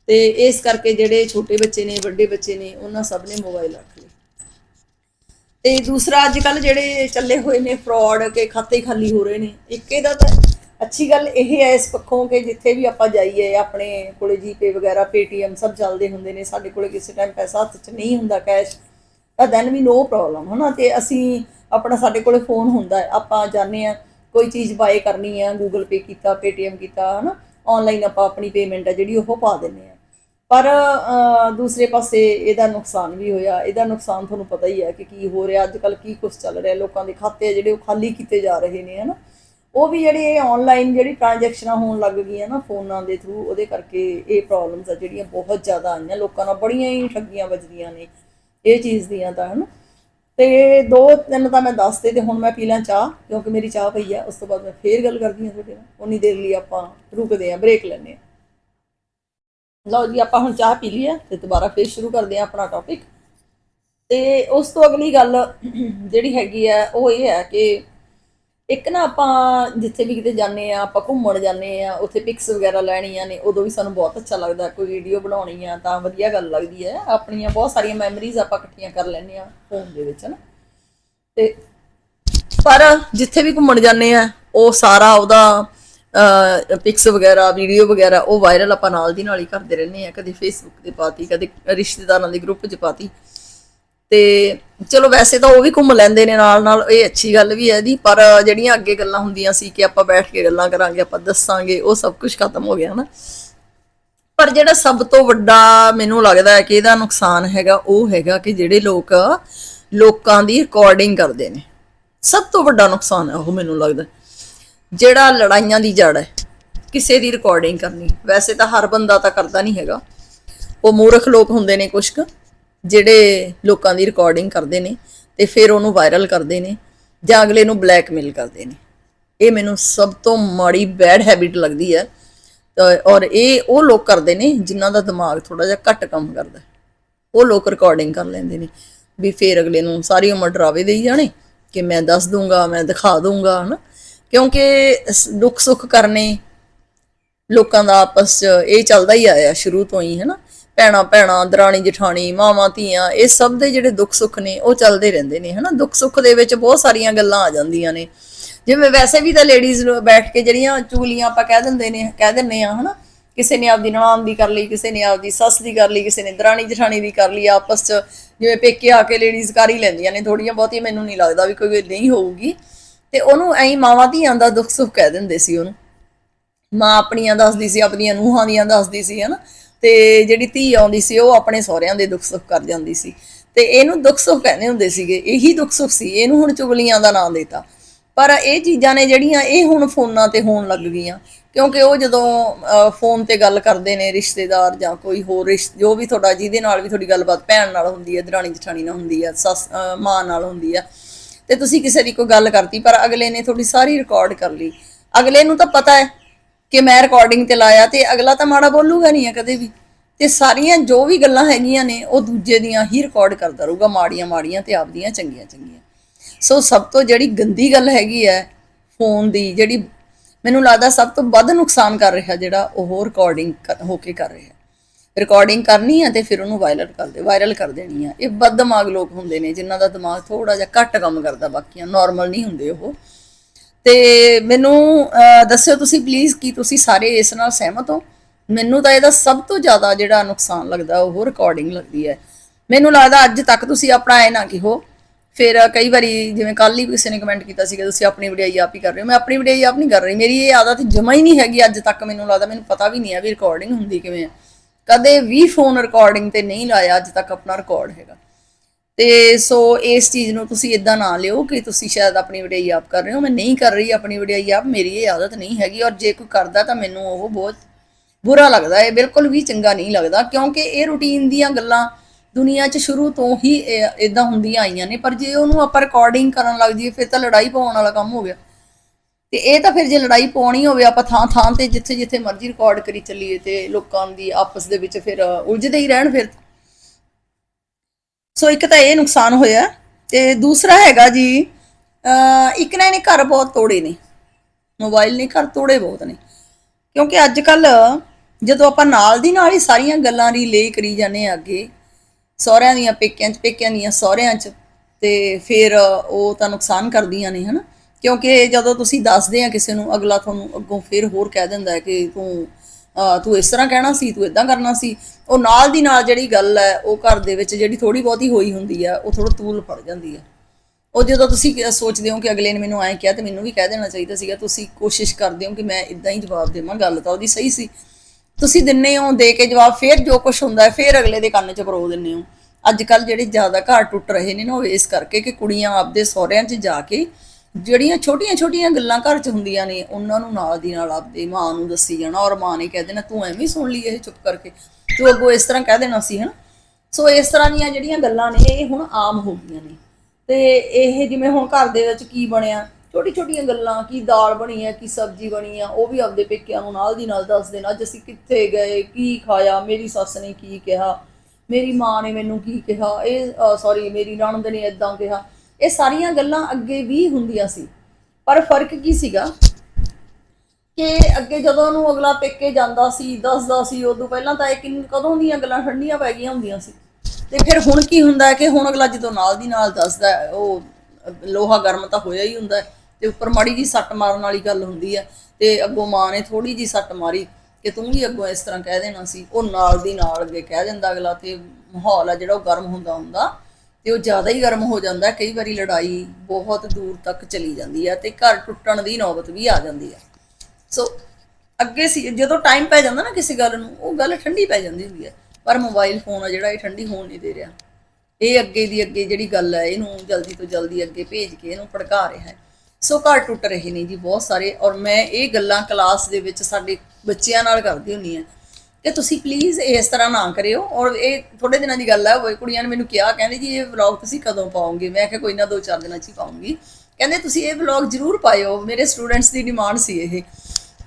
Speaker 1: ਤੇ ਇਸ ਕਰਕੇ ਜਿਹੜੇ ਛੋਟੇ ਬੱਚੇ ਨੇ, ਵੱਡੇ ਬੱਚੇ ਨੇ, ਉਹਨਾਂ ਸਭ ਨੇ ਮੋਬਾਈਲ ਰੱਖ ਲਏ ਤੇ ਦੂਸਰਾ ਅੱਜ ਕੱਲ ਜਿਹੜੇ ਚੱਲੇ ਹੋਏ ਨੇ ਫਰਾਡ ਕੇ ਖਾਤੇ ਖਾਲੀ ਹੋ ਰਹੇ ਨੇ। ਇੱਕ ਇਹਦਾ ਤਾਂ ਅੱਛੀ ਗੱਲ ਇਹ ਹੈ ਇਸ ਪੱਖੋਂ ਕਿ ਜਿੱਥੇ ਵੀ ਆਪਾਂ ਜਾਈਏ, ਆਪਣੇ ਕੋਲੇ ਜੀਪੇ ਵਗੈਰਾ ਪੇਟੀਐਮ ਸਭ ਚੱਲਦੇ ਹੁੰਦੇ ਨੇ, ਸਾਡੇ ਕੋਲੇ ਕਿਸੇ ਟਾਈਮ ਪੈਸਾ ਹੱਥ 'ਚ ਨਹੀਂ ਹੁੰਦਾ ਕੈਸ਼ ਤਾਂ ਦੈਨ ਵੀ ਨੋ ਪ੍ਰੋਬਲਮ ਹਨਾ? ਤੇ ਅਸੀਂ ਆਪਣਾ ਸਾਡੇ ਕੋਲੇ ਫੋਨ ਹੁੰਦਾ ਆਪਾਂ ਜਾਣਦੇ ਆ ਕੋਈ ਚੀਜ਼ ਬਾਏ ਕਰਨੀ ਆ ਗੂਗਲ ਪੇ ਕੀਤਾ ਪੇਟੀਐਮ ਕੀਤਾ, ਹਨਾ? ਆਨਲਾਈਨ ਆਪਾਂ ਆਪਣੀ ਪੇਮੈਂਟ ਹੈ ਜਿਹੜੀ ਉਹ ਪਾ ਦਿੰਨੇ ਆ ਪਰ ਦੂਸਰੇ ਪਾਸੇ ਇਹਦਾ ਨੁਕਸਾਨ ਵੀ ਹੋਇਆ। ਇਹਦਾ ਨੁਕਸਾਨ ਤੁਹਾਨੂੰ ਪਤਾ ਹੀ ਹੈ ਕਿ ਕੀ ਹੋ ਰਿਹਾ ਅੱਜ ਕੱਲ ਕੀ ਕੁਝ ਚੱਲ ਰਿਹਾ, ਲੋਕਾਂ ਦੇ ਖਾਤੇ ਆ ਜਿਹੜੇ ਉਹ ਖਾਲੀ ਕੀਤੇ ਜਾ ਰਹੇ ਨੇ, ਹਨਾ। ਉਹ ਵੀ ਜਿਹੜੇ ਇਹ ਆਨਲਾਈਨ ਜਿਹੜੀ ਟ੍ਰਾਂਜੈਕਸ਼ਨਾਂ ਹੋਣ ਲੱਗ ਗਈਆਂ ਨਾ ਫੋਨਾਂ ਦੇ ਥਰੂ ਉਹਦੇ ਕਰਕੇ ਇਹ ਪ੍ਰੋਬਲਮਸ ਆ ਜਿਹੜੀਆਂ ਬਹੁਤ ਜ਼ਿਆਦਾ ਆਈਆਂ। ਲੋਕਾਂ ਨਾਲ ਬੜੀਆਂ ਹੀ ਠੱਗੀਆਂ ਵੱਜਦੀਆਂ ਨੇ ਇਹ ਚੀਜ਼ ਦੀਆਂ ਤਾਂ, ਹਨਾ। ਤੇ ਦੋ ਤਿੰਨ ਤਾਂ ਮੈਂ ਦੱਸਦੇ ਤੇ ਹੁਣ ਮੈਂ ਪੀ ਲਾਂ ਚਾਹ, ਕਿਉਂਕਿ ਮੇਰੀ ਚਾਹ ਪਈ ਹੈ ਉਸ ਤੋਂ ਬਾਅਦ ਮੈਂ ਫੇਰ ਗੱਲ ਕਰਦੀ ਹਾਂ ਤੁਹਾਡੇ ਨਾਲ। ਉਨੀ ਦੇਰ ਲਈ ਆਪਾਂ ਰੁਕਦੇ ਹਾਂ ਬ੍ਰੇਕ ਲੈਂਦੇ ਹਾਂ। ਲਓ ਜੀ, ਆਪਾਂ ਹੁਣ ਚਾਹ ਪੀ ਲਈ ਹੈ ਤੇ ਦੁਬਾਰਾ ਫੇਰ ਸ਼ੁਰੂ ਕਰਦੇ ਹਾਂ ਆਪਣਾ ਟੌਪਿਕ ਤੇ ਉਸ ਤੋਂ ਅਗਲੀ ਗੱਲ ਜਿਹੜੀ ਹੈਗੀ ਆ ਉਹ ਇਹ ਹੈ ਕਿ ਇੱਕ ਨਾ ਆਪਾਂ ਜਿੱਥੇ ਵੀ ਕਿਤੇ ਜਾਂਦੇ ਆ ਆਪਾਂ ਘੁੰਮਣ ਜਾਂਦੇ ਆ ਉੱਥੇ ਪਿਕਸ ਵਗੈਰਾ ਲੈਣੀਆਂ ਨੇ, ਉਦੋਂ ਵੀ ਸਾਨੂੰ ਬਹੁਤ ਅੱਛਾ ਲੱਗਦਾ, ਕੋਈ ਵੀਡੀਓ ਬਣਾਉਣੀ ਆ ਤਾਂ ਵਧੀਆ ਗੱਲ ਲੱਗਦੀ ਹੈ। ਆਪਣੀਆਂ ਬਹੁਤ ਸਾਰੀਆਂ ਮੈਮਰੀਜ਼ ਆਪਾਂ ਇਕੱਠੀਆਂ ਕਰ ਲੈਂਦੇ ਆ ਫੋਨ ਦੇ ਵਿੱਚ ਨਾ ਤੇ ਪਰ ਜਿੱਥੇ ਵੀ ਘੁੰਮਣ ਜਾਂਦੇ ਆ ਉਹ ਸਾਰਾ ਉਹਦਾ ਪਿਕਸ ਵਗੈਰਾ ਵੀਡੀਓ ਵਗੈਰਾ, ਉਹ ਵਾਇਰਲ ਆਪਾਂ ਨਾਲ ਦੀ ਨਾਲ ਹੀ ਕਰਦੇ ਰਹਿੰਦੇ ਆ ਕਦੇ ਫੇਸਬੁੱਕ ਤੇ ਪਾਤੀ, ਕਦੇ ਰਿਸ਼ਤੇਦਾਰਾਂ ਦੇ ਗਰੁੱਪ 'ਚ ਪਾਤੀ। ਤੇ ਚਲੋ ਵੈਸੇ ਤਾਂ ਉਹ ਵੀ ਘੁੰਮ ਲੈਂਦੇ ਨੇ ਨਾਲ ਨਾਲ, ਇਹ ਅੱਛੀ ਗੱਲ ਵੀ ਹੈ ਇਹਦੀ। ਪਰ ਜਿਹੜੀਆਂ ਅੱਗੇ ਗੱਲਾਂ ਹੁੰਦੀਆਂ ਸੀ ਕਿ ਆਪਾਂ ਬੈਠ ਕੇ ਗੱਲਾਂ ਕਰਾਂਗੇ, ਆਪਾਂ ਦੱਸਾਂਗੇ, ਉਹ ਸਭ ਕੁਝ ਖਤਮ ਹੋ ਗਿਆ ਨਾ ਪਰ ਜਿਹੜਾ ਸਭ ਤੋਂ ਵੱਡਾ ਮੈਨੂੰ ਲੱਗਦਾ ਹੈ ਕਿ ਇਹਦਾ ਨੁਕਸਾਨ ਹੈਗਾ, ਉਹ ਹੈਗਾ ਕਿ ਜਿਹੜੇ ਲੋਕ ਲੋਕਾਂ ਦੀ ਰਿਕਾਰਡਿੰਗ ਕਰਦੇ ਨੇ। ਸਭ ਤੋਂ ਵੱਡਾ ਨੁਕਸਾਨ ਹੈ ਉਹ ਮੈਨੂੰ ਲੱਗਦਾ। ਜਿਹੜਾ ਲੜਾਈਆਂ ਦੀ ਜੜ ਹੈ, ਕਿਸੇ ਦੀ ਰਿਕਾਰਡਿੰਗ ਕਰਨੀ। ਵੈਸੇ ਤਾਂ ਹਰ ਬੰਦਾ ਤਾਂ ਕਰਦਾ ਨਹੀਂ ਹੈਗਾ। ਉਹ ਮੂਰਖ ਲੋਕ ਹੁੰਦੇ ਨੇ ਕੁਛ ਕੁ, ਜਿਹੜੇ ਲੋਕਾਂ ਦੀ ਰਿਕਾਰਡਿੰਗ ਕਰਦੇ ਨੇ ਤੇ ਫਿਰ ਉਹਨੂੰ ਵਾਇਰਲ ਕਰਦੇ ਨੇ ਜਾਂ ਅਗਲੇ ਨੂੰ ਬਲੈਕਮੇਲ ਕਰਦੇ ਨੇ। ਇਹ ਮੈਨੂੰ ਸਭ ਤੋਂ ਮਾੜੀ ਬੈਡ ਹੈਬਿਟ ਲੱਗਦੀ ਹੈ। ਔਰ ਇਹ ਉਹ ਲੋਕ ਕਰਦੇ ਨੇ ਜਿਨ੍ਹਾਂ ਦਾ ਦਿਮਾਗ ਥੋੜਾ ਜਿਹਾ ਘੱਟ ਕੰਮ ਕਰਦਾ ਉਹ ਲੋਕ ਰਿਕਾਰਡਿੰਗ ਕਰ ਲੈਂਦੇ ਨੇ ਵੀ ਫੇਰ ਅਗਲੇ ਨੂੰ ਸਾਰੀ ਉਮਰ ਡਰਾਵੇ ਦੇਈ ਜਾਣੇ ਕਿ ਮੈਂ ਦੱਸ ਦੂੰਗਾ, ਮੈਂ ਦਿਖਾ ਦੂੰਗਾ, ਹਨਾ? ਕਿਉਂਕਿ ਦੁੱਖ ਸੁੱਖ ਕਰਨੇ ਲੋਕਾਂ ਦਾ ਆਪਸ 'ਚ ਇਹ ਚੱਲਦਾ ਹੀ ਆਇਆ ਸ਼ੁਰੂ ਤੋਂ ਹੀ, ਹੈਨਾ? ਭੈਣਾ ਭੈਣਾ, ਦਰਾਣੀ, ਜਠਾਣੀ, ਮਾਵਾਂ, ਧੀਆਂ, ਇਹ ਸਭ ਦੇ ਜਿਹੜੇ ਦੁੱਖ ਸੁੱਖ ਨੇ, ਉਹ ਚੱਲਦੇ ਰਹਿੰਦੇ ਨੇ, ਹਨਾ? ਦੁੱਖ ਸੁੱਖ ਦੇ ਵਿੱਚ ਬਹੁਤ ਸਾਰੀਆਂ ਗੱਲਾਂ ਆ ਜਾਂਦੀਆਂ ਨੇ। ਜਿਵੇਂ ਵੈਸੇ ਵੀ ਤਾਂ ਲੇਡੀਜ਼ ਬੈਠ ਕੇ ਜਿਹੜੀਆਂ ਚੂਲੀਆਂ ਆਪਾਂ ਕਹਿ ਦਿੰਦੇ ਨੇ, ਕਹਿ ਦਿੰਨੇ ਆ ਹਨਾ? ਕਿਸੇ ਨੇ ਆਪਦੀ ਨਨਾਣ ਦੀ ਕਰ ਲਈ, ਕਿਸੇ ਨੇ ਆਪਦੀ ਸੱਸ ਦੀ ਕਰ ਲਈ, ਕਿਸੇ ਨੇ ਦਰਾਣੀ, ਜਠਾਣੀ ਦੀ ਕਰ ਲਈ, ਆਪਸ 'ਚ ਜਿਵੇਂ ਪੇਕੇ ਆ ਕੇ ਲੇਡੀਜ਼ ਕਰ ਹੀ ਲੈਂਦੀਆਂ ਨੇ ਥੋੜੀਆਂ ਬਹੁਤੀਆਂ ਮੈਨੂੰ ਨਹੀਂ ਲੱਗਦਾ ਵੀ ਕੋਈ ਨਹੀਂ ਹੋਊਗੀ। ਤੇ ਉਹਨੂੰ ਐਂ ਮਾਵਾਂ ਧੀਆਂ ਦਾ ਦੁੱਖ ਸੁੱਖ ਕਹਿ ਦਿੰਦੇ ਸੀ ਉਹਨੂੰ। ਮਾਂ ਆਪਣੀਆਂ ਦੱਸਦੀ ਸੀ ਆਪਣੀਆਂ ਨੂਹਾਂ ਦੀਆਂ ਦੱਸਦੀ ਸੀ ਹਨਾ। ਤੇ ਜਿਹੜੀ ਧੀ ਆਉਂਦੀ ਸੀ ਉਹ ਆਪਣੇ ਸਹੁਰਿਆਂ ਦੇ ਦੁੱਖ ਸੁੱਖ ਕਰ ਜਾਂਦੀ ਸੀ। ਤੇ ਇਹਨੂੰ ਦੁੱਖ ਸੁੱਖ ਕਹਿੰਦੇ ਹੁੰਦੇ ਸੀਗੇ ਇਹੀ ਦੁੱਖ ਸੁੱਖ ਸੀ ਇਹਨੂੰ ਹੁਣ ਚੁਗਲੀਆਂ ਦਾ ਨਾਮ ਦਿੱਤਾ। ਪਰ ਇਹ ਚੀਜ਼ਾਂ ਨੇ ਜਿਹੜੀਆਂ ਇਹ ਹੁਣ ਫੋਨਾਂ ਤੇ ਹੋਣ ਲੱਗ ਗਈਆਂ। ਕਿਉਂਕਿ ਉਹ ਜਦੋਂ ਅਹ, ਫੋਨ ਤੇ ਗੱਲ ਕਰਦੇ ਨੇ ਰਿਸ਼ਤੇਦਾਰ ਜਾਂ ਕੋਈ ਹੋਰ ਰਿਸ਼ ਜੋ ਵੀ ਤੁਹਾਡਾ ਜਿਹਦੇ ਨਾਲ ਵੀ ਤੁਹਾਡੀ ਗੱਲਬਾਤ ਭੈਣ ਨਾਲ ਹੁੰਦੀ ਹੈ ਦਰਾਣੀ ਜਠਾਣੀ ਨਾਲ ਹੁੰਦੀ ਹੈ ਸੱਸ ਮਾਂ ਨਾਲ ਹੁੰਦੀ ਹੈ ਤੇ ਤੁਸੀਂ ਕਿਸੇ ਦੀ ਕੋਈ ਗੱਲ ਕਰਤੀ, ਪਰ ਅਗਲੇ ਨੇ ਤੁਹਾਡੀ ਸਾਰੀ ਰਿਕਾਰਡ ਕਰ ਲਈ। ਅਗਲੇ ਨੂੰ ਤਾਂ ਪਤਾ ਹੈ ਕਿ ਮੈਂ ਰਿਕਾਰਡਿੰਗ ਤੇ ਲਾਇਆ ਤੇ ਅਗਲਾ ਤਾਂ ਮਾੜਾ ਬੋਲੂਗਾ ਨਹੀਂ ਹੈ ਕਦੇ ਵੀ। ਤੇ ਸਾਰੀਆਂ ਜੋ ਵੀ ਗੱਲਾਂ ਹੈਗੀਆਂ ਨੇ, ਉਹ ਦੂਜੇ ਦੀਆਂ ਹੀ ਰਿਕਾਰਡ ਕਰਦਾ ਰਹੂਗਾ, ਮਾੜੀਆਂ ਮਾੜੀਆਂ ਤੇ ਆਪਦੀਆਂ ਚੰਗੀਆਂ ਚੰਗੀਆਂ। ਸੋ ਸਭ ਤੋਂ ਜਿਹੜੀ ਗੰਦੀ ਗੱਲ ਹੈਗੀ ਹੈ ਫੋਨ ਦੀ, ਜਿਹੜੀ ਮੈਨੂੰ ਲੱਗਦਾ ਸਭ ਤੋਂ ਵੱਧ ਨੁਕਸਾਨ ਕਰ ਰਿਹਾ ਜਿਹੜਾ ਉਹ ਰਿਕਾਰਡਿੰਗ ਹੋ ਕੇ ਕਰ ਰਿਹਾ। ਰਿਕਾਰਡਿੰਗ ਕਰਨੀ ਹੈ ਤੇ ਫਿਰ ਉਹਨੂੰ ਵਾਇਰਲ ਕਰ ਦੇ ਵਾਇਰਲ ਕਰ ਦੇਣੀ ਆ। ਇਹ ਬਦ ਦਿਮਾਗ ਲੋਕ ਹੁੰਦੇ ਨੇ ਜਿਨ੍ਹਾਂ ਦਾ ਦਿਮਾਗ ਥੋੜਾ ਜਿਹਾ ਘੱਟ ਕੰਮ ਕਰਦਾ ਬਾਕੀਆਂ ਨਾਰਮਲ ਨਹੀਂ ਹੁੰਦੇ ਉਹ। ਤੇ ਮੈਨੂੰ ਦੱਸਿਓ ਤੁਸੀਂ ਪਲੀਜ਼ ਕੀ ਤੁਸੀਂ ਸਾਰੇ ਇਸ ਨਾਲ ਸਹਿਮਤ ਹੋ? ਮੈਨੂੰ ਤਾਂ ਇਹਦਾ ਸਭ ਤੋਂ ਜ਼ਿਆਦਾ ਜਿਹੜਾ ਨੁਕਸਾਨ ਲੱਗਦਾ, ਉਹ ਰਿਕਾਰਡਿੰਗ ਲੱਗਦੀ ਹੈ। ਮੈਨੂੰ ਲੱਗਦਾ ਅੱਜ ਤੱਕ ਤੁਸੀਂ ਆਪਣਾ ਇਹ ਨਾ ਕਿਹੋ। ਫਿਰ ਕਈ ਵਾਰੀ ਜਿਵੇਂ ਕੱਲ ਹੀ ਕਿਸੇ ਨੇ ਕਮੈਂਟ ਕੀਤਾ ਸੀ ਕਿ ਤੁਸੀਂ ਆਪਣੀ ਵਡਿਆਈ ਆਪ ਹੀ ਕਰ ਰਹੇ ਹੋ। ਮੈਂ ਆਪਣੀ ਵਡਿਆਈ ਆਪ ਨਹੀਂ ਕਰ ਰਹੀ। ਮੇਰੀ ਇਹ ਆਦਤ ਜਮਾ ਹੀ ਨਹੀਂ ਹੈਗੀ ਅੱਜ ਤੱਕ। ਮੈਨੂੰ ਲੱਗਦਾ, ਮੈਨੂੰ ਪਤਾ ਵੀ ਨਹੀਂ ਹੈ ਵੀ ਰਿਕਾਰਡਿੰਗ ਹੁੰਦੀ ਕਿਵੇਂ ਹੈ। ਕਦੇ ਵੀ ਫੋਨ ਰਿਕਾਰਡਿੰਗ ਤੇ ਨਹੀਂ ਲਾਇਆ, ਅੱਜ ਤੱਕ ਆਪਣਾ ਰਿਕਾਰਡ ਹੈਗਾ। ਤੇ ਸੋ ਇਸ ਚੀਜ਼ ਨੂੰ ਤੁਸੀਂ ਇਦਾਂ ਨਾ ਲਿਓ ਕਿ ਤੁਸੀਂ ਸ਼ਾਇਦ ਆਪਣੀ ਵਡਿਆਈ ਆਪ ਕਰ ਰਹੇ ਹੋ। ਮੈਂ ਨਹੀਂ ਕਰ ਰਹੀ ਆਪਣੀ ਵਡਿਆਈ ਆਪ, ਮੇਰੀ ਇਹ ਆਦਤ ਨਹੀਂ ਹੈਗੀ ਔਰ ਜੇ ਕੋਈ ਕਰਦਾ ਤਾਂ ਮੈਨੂੰ ਉਹ ਬਹੁਤ ਬੁਰਾ ਲੱਗਦਾ ਹੈ ਬਿਲਕੁਲ ਵੀ ਚੰਗਾ ਨਹੀਂ ਲੱਗਦਾ ਕਿਉਂਕਿ ਇਹ ਰੂਟੀਨ ਦੀਆਂ ਗੱਲਾਂ ਦੁਨੀਆ 'ਚ ਸ਼ੁਰੂ ਤੋਂ ਹੀ ਇਦਾਂ ਹੁੰਦੀਆਂ ਆਈਆਂ ਨੇ। ਪਰ ਜੇ ਉਹਨੂੰ ਆਪਾਂ ਰਿਕਾਰਡਿੰਗ ਕਰਨ ਲੱਗ ਜਾਈਏ, ਫਿਰ ਤਾਂ ਲੜਾਈ ਪਾਉਣ ਵਾਲਾ ਕੰਮ ਹੋ ਗਿਆ। ਤੇ ਇਹ ਤਾਂ ਫਿਰ ਜੇ ਲੜਾਈ ਪਾਉਣੀ ਹੋਵੇ, ਆਪਾਂ ਥਾਂ ਥਾਂ ਤੇ ਜਿੱਥੇ ਜਿੱਥੇ ਮਰਜ਼ੀ ਰਿਕਾਰਡ ਕਰੀ ਚੱਲੀਏ ਤੇ ਲੋਕਾਂ ਦੀ ਆਪਸ ਦੇ ਵਿੱਚ ਫਿਰ ਉਲਝਦੇ ਹੀ ਰਹਿਣ ਫਿਰ। ਸੋ ਇੱਕ ਤਾਂ ਇਹ ਨੁਕਸਾਨ ਹੋਇਆ ਤੇ ਦੂਸਰਾ ਹੈਗਾ ਜੀ ਇੱਕ ਨਾ ਇਹਨੇ ਘਰ ਬਹੁਤ ਤੋੜੇ ਨੇ। ਮੋਬਾਈਲ ਨੇ, ਘਰ ਤੋੜੇ ਬਹੁਤ ਨੇ। ਕਿਉਂਕਿ ਅੱਜ ਕੱਲ ਜਦੋਂ ਆਪਾਂ ਨਾਲ ਦੀ ਨਾਲ ਹੀ ਸਾਰੀਆਂ ਗੱਲਾਂ ਰਿਲੇ ਕਰੀ ਜਾਂਦੇ ਆ ਅੱਗੇ, ਸਹੁਰਿਆਂ ਦੀਆਂ, ਪੇਕਿਆਂ 'ਚ, ਪੇਕਿਆਂ ਦੀਆਂ, ਸਹੁਰਿਆਂ 'ਚ, ਤੇ ਫਿਰ ਉਹ ਤਾਂ ਨੁਕਸਾਨ ਕਰਦੀਆਂ ਨੇ, ਹਨਾ? ਕਿਉਂਕਿ ਜਦੋਂ ਤੁਸੀਂ ਦੱਸਦੇ ਆ ਕਿਸੇ ਨੂੰ, ਅਗਲਾ ਤੁਹਾਨੂੰ ਅੱਗੋਂ ਫਿਰ ਹੋਰ ਕਹਿ ਦਿੰਦਾ ਹੈ ਕਿ ਤੂੰ ਤੂੰ ਇਸ ਤਰ੍ਹਾਂ ਕਹਿਣਾ ਸੀ, ਤੂੰ ਇਦਾਂ ਕਰਨਾ ਸੀ। ਉਹ ਨਾਲ ਦੀ ਨਾਲ ਜਿਹੜੀ ਗੱਲ ਹੈ, ਉਹ ਘਰ ਦੇ ਵਿੱਚ ਜਿਹੜੀ ਥੋੜੀ ਬਹੁਤੀ ਹੋਈ ਹੁੰਦੀ ਹੈ, ਉਹ ਥੋੜਾ ਤੂਲ ਫੜ ਜਾਂਦੀ ਹੈ। ਉਹ ਜਦੋਂ ਤੁਸੀਂ ਸੋਚਦੇ ਹੋ ਕਿ ਅਗਲੇ ਨੇ ਮੈਨੂੰ ਐਂ ਕਿਹਾ ਤੇ ਮੈਨੂੰ ਵੀ ਕਹਿ ਦੇਣਾ ਚਾਹੀਦਾ ਸੀਗਾ, ਤੁਸੀਂ ਕੋਸ਼ਿਸ਼ ਕਰਦੇ ਹੋ ਕਿ ਮੈਂ ਇਦਾਂ ਹੀ ਜਵਾਬ ਦੇਵਾਂ, ਗੱਲ ਤਾਂ ਉਹਦੀ ਸਹੀ ਸੀ। ਤੁਸੀਂ ਦਿੰਨੇ ਹੋ, ਦੇ ਕੇ ਜਵਾਬ, ਫਿਰ ਜੋ ਕੁਝ ਹੁੰਦਾ ਹੈ, ਫਿਰ ਅਗਲੇ ਦੇ ਕੰਨ 'ਚ ਪਰੋ ਦਿੰਨੇ ਹੋ। ਅੱਜ ਕੱਲ ਜਿਹੜੇ ਜ਼ਿਆਦਾ ਘਰ ਟੁੱਟ ਰਹੇ ਨੇ ਨਾ, ਉਹ ਇਸ ਕਰਕੇ ਕਿ ਕੁੜੀਆਂ ਆਪਦੇ ਸਹੁਰਿਆਂ 'ਚ ਜਾ ਕੇ ਜਿਹੜੀਆਂ ਛੋਟੀਆਂ-ਛੋਟੀਆਂ ਗੱਲਾਂ ਘਰ 'ਚ ਹੁੰਦੀਆਂ ਨੇ, ਉਹਨਾਂ ਨੂੰ ਨਾਲ ਦੀ ਨਾਲ ਆਪਦੇ ਮਾਂ ਨੂੰ ਦੱਸੀ ਜਾਣਾ ਔਰ ਮਾਂ ਨੇ ਕਹਿ ਦੇਣਾ, ਤੂੰ ਐਵੇਂ ਸੁਣ ਲਈ ਇਹ ਚੁੱਪ ਕਰਕੇ। ਤੂੰ ਅੱਗੋਂ ਇਸ ਤਰ੍ਹਾਂ ਕਹਿ ਦੇਣਾ ਸੀ, ਹਨਾ? ਸੋ ਇਸ ਤਰ੍ਹਾਂ ਦੀਆਂ ਜਿਹੜੀਆਂ ਗੱਲਾਂ ਨੇ, ਇਹ ਹੁਣ ਆਮ ਹੋ ਗਈਆਂ ਨੇ। ਤੇ ਇਹ ਜਿਵੇਂ ਹੁਣ ਘਰ ਦੇ ਵਿੱਚ ਕੀ ਬਣਿਆ? ਛੋਟੀ ਛੋਟੀਆਂ ਗੱਲਾਂ, ਕੀ ਦਾਲ ਬਣੀ ਹੈ, ਕੀ ਸਬਜ਼ੀ ਬਣੀ ਆ ਉਹ ਵੀ ਆਪਦੇ ਪੇਕਿਆਂ ਨੂੰ ਨਾਲ ਦੀ ਨਾਲ ਦੱਸ ਦੇਣਾ, ਅੱਜ ਅਸੀਂ ਕਿੱਥੇ ਗਏ, ਕੀ ਖਾਇਆ, ਮੇਰੀ ਸੱਸ ਨੇ ਕੀ ਕਿਹਾ, ਮੇਰੀ ਮਾਂ ਨੇ ਮੈਨੂੰ ਕੀ ਕਿਹਾ, ਇਹ ਸੌਰੀ ਮੇਰੀ ਨਣਦ ਨੇ ਇਦਾਂ ਕਿਹਾ। ਇਹ ਸਾਰੀਆਂ ਗੱਲਾਂ ਅੱਗੇ ਵੀ ਹੁੰਦੀਆਂ ਸੀ। ਪਰ ਫ਼ਰਕ ਕੀ ਸੀਗਾ ਕਿ ਅੱਗੇ ਜਦੋਂ ਨੂੰ ਅਗਲਾ ਪੇਕੇ ਜਾਂਦਾ ਸੀ, ਦੱਸਦਾ ਸੀ, ਉਦੋਂ ਪਹਿਲਾਂ ਤਾਂ ਇਹ ਕਿੰਨ, ਕਦੋਂ ਦੀਆਂ ਗੱਲਾਂ ਠੰਡੀਆਂ ਪੈ ਗਈਆਂ ਹੁੰਦੀਆਂ ਸੀ। ਤੇ ਫਿਰ ਹੁਣ ਕੀ ਹੁੰਦਾ ਹੈ ਕਿ ਹੁਣ ਅਗਲਾ ਜਦੋਂ ਨਾਲ ਦੀ ਨਾਲ ਦੱਸਦਾ ਉਹ ਲੋਹਾ ਗਰਮ ਤਾਂ ਹੋਇਆ ਹੀ ਹੁੰਦਾ ਹੈ, ਤੇ ਉੱਪਰ ਮਾੜੀ ਜੀ ਸੱਟ ਮਾਰਨ ਵਾਲੀ ਗੱਲ ਹੁੰਦੀ ਹੈ, ਤੇ ਅੱਗੋਂ ਮਾਂ ਨੇ ਥੋੜੀ ਜੀ ਸੱਟ ਮਾਰੀ ਕਿ ਤੂੰ ਵੀ ਅੱਗੋਂ ਇਸ ਤਰ੍ਹਾਂ ਕਹਿ ਦੇਣਾ ਸੀ। ਉਹ ਨਾਲ ਦੀ ਨਾਲ ਅੱਗੇ ਕਹਿ ਦਿੰਦਾ ਅਗਲਾ ਤੇ ਮਾਹੌਲ ਆ ਜਿਹੜਾ ਉਹ ਗਰਮ ਹੁੰਦਾ ਹੁੰਦਾ। ਤੇ ਉਹ ਜ਼ਿਆਦਾ ਹੀ ਗਰਮ ਹੋ ਜਾਂਦਾ, ਕਈ ਵਾਰੀ ਲੜਾਈ ਬਹੁਤ ਦੂਰ ਤੱਕ ਚਲੀ ਜਾਂਦੀ ਹੈ ਤੇ ਘਰ ਟੁੱਟਣ ਦੀ ਨੌਬਤ ਵੀ ਆ ਜਾਂਦੀ ਹੈ ਸੋ ਅੱਗੇ ਸੀ, ਜਦੋਂ ਟਾਈਮ ਪੈ ਜਾਂਦਾ ਨਾ ਕਿਸੇ ਗੱਲ ਨੂੰ, ਉਹ ਗੱਲ ਠੰਡੀ ਪੈ ਜਾਂਦੀ ਹੁੰਦੀ ਹੈ ਪਰ ਮੋਬਾਈਲ ਫੋਨ ਆ ਜਿਹੜਾ, ਇਹ ਠੰਡੀ ਹੋਣ ਨਹੀਂ ਦੇ ਰਿਹਾ। ਇਹ ਅੱਗੇ ਦੀ ਅੱਗੇ ਜਿਹੜੀ ਗੱਲ ਹੈ ਇਹਨੂੰ ਜਲਦੀ ਤੋਂ ਜਲਦੀ ਅੱਗੇ ਭੇਜ ਕੇ ਇਹਨੂੰ ਭੜਕਾ ਰਿਹਾ ਹੈ। ਸੋ ਘਰ ਟੁੱਟ ਰਹੇ ਨੇ ਜੀ ਬਹੁਤ ਸਾਰੇ ਔਰ ਮੈਂ ਇਹ ਗੱਲਾਂ ਕਲਾਸ ਦੇ ਵਿੱਚ ਸਾਡੇ ਬੱਚਿਆਂ ਨਾਲ ਕਰਦੀ ਹੁੰਨੀ ਆ ਕਿ ਤੁਸੀਂ ਪਲੀਜ਼ ਇਸ ਤਰ੍ਹਾਂ ਨਾ ਕਰਿਓ। ਔਰ ਇਹ ਥੋੜੇ ਦਿਨਾਂ ਦੀ ਗੱਲ ਹੈ ਉਹ ਕੁੜੀਆਂ ਨੇ ਮੈਨੂੰ ਕਿਹਾ, ਕਹਿੰਦੇ ਜੀ, ਇਹ ਵਲੌਗ ਤੁਸੀਂ ਕਦੋਂ ਪਾਉਂਗੇ ਮੈਂ ਕਿਹਾ, ਕੋਈ ਨਾ, ਦੋ ਚਾਰ ਦਿਨਾਂ 'ਚ ਹੀ ਪਾਉਂਗੀ। ਕਹਿੰਦੇ, ਤੁਸੀਂ ਇਹ ਵਲੌਗ ਜ਼ਰੂਰ ਪਾਇਓ। ਮੇਰੇ ਸਟੂਡੈਂਟਸ ਦੀ ਡਿਮਾਂਡ ਸੀ ਇਹ।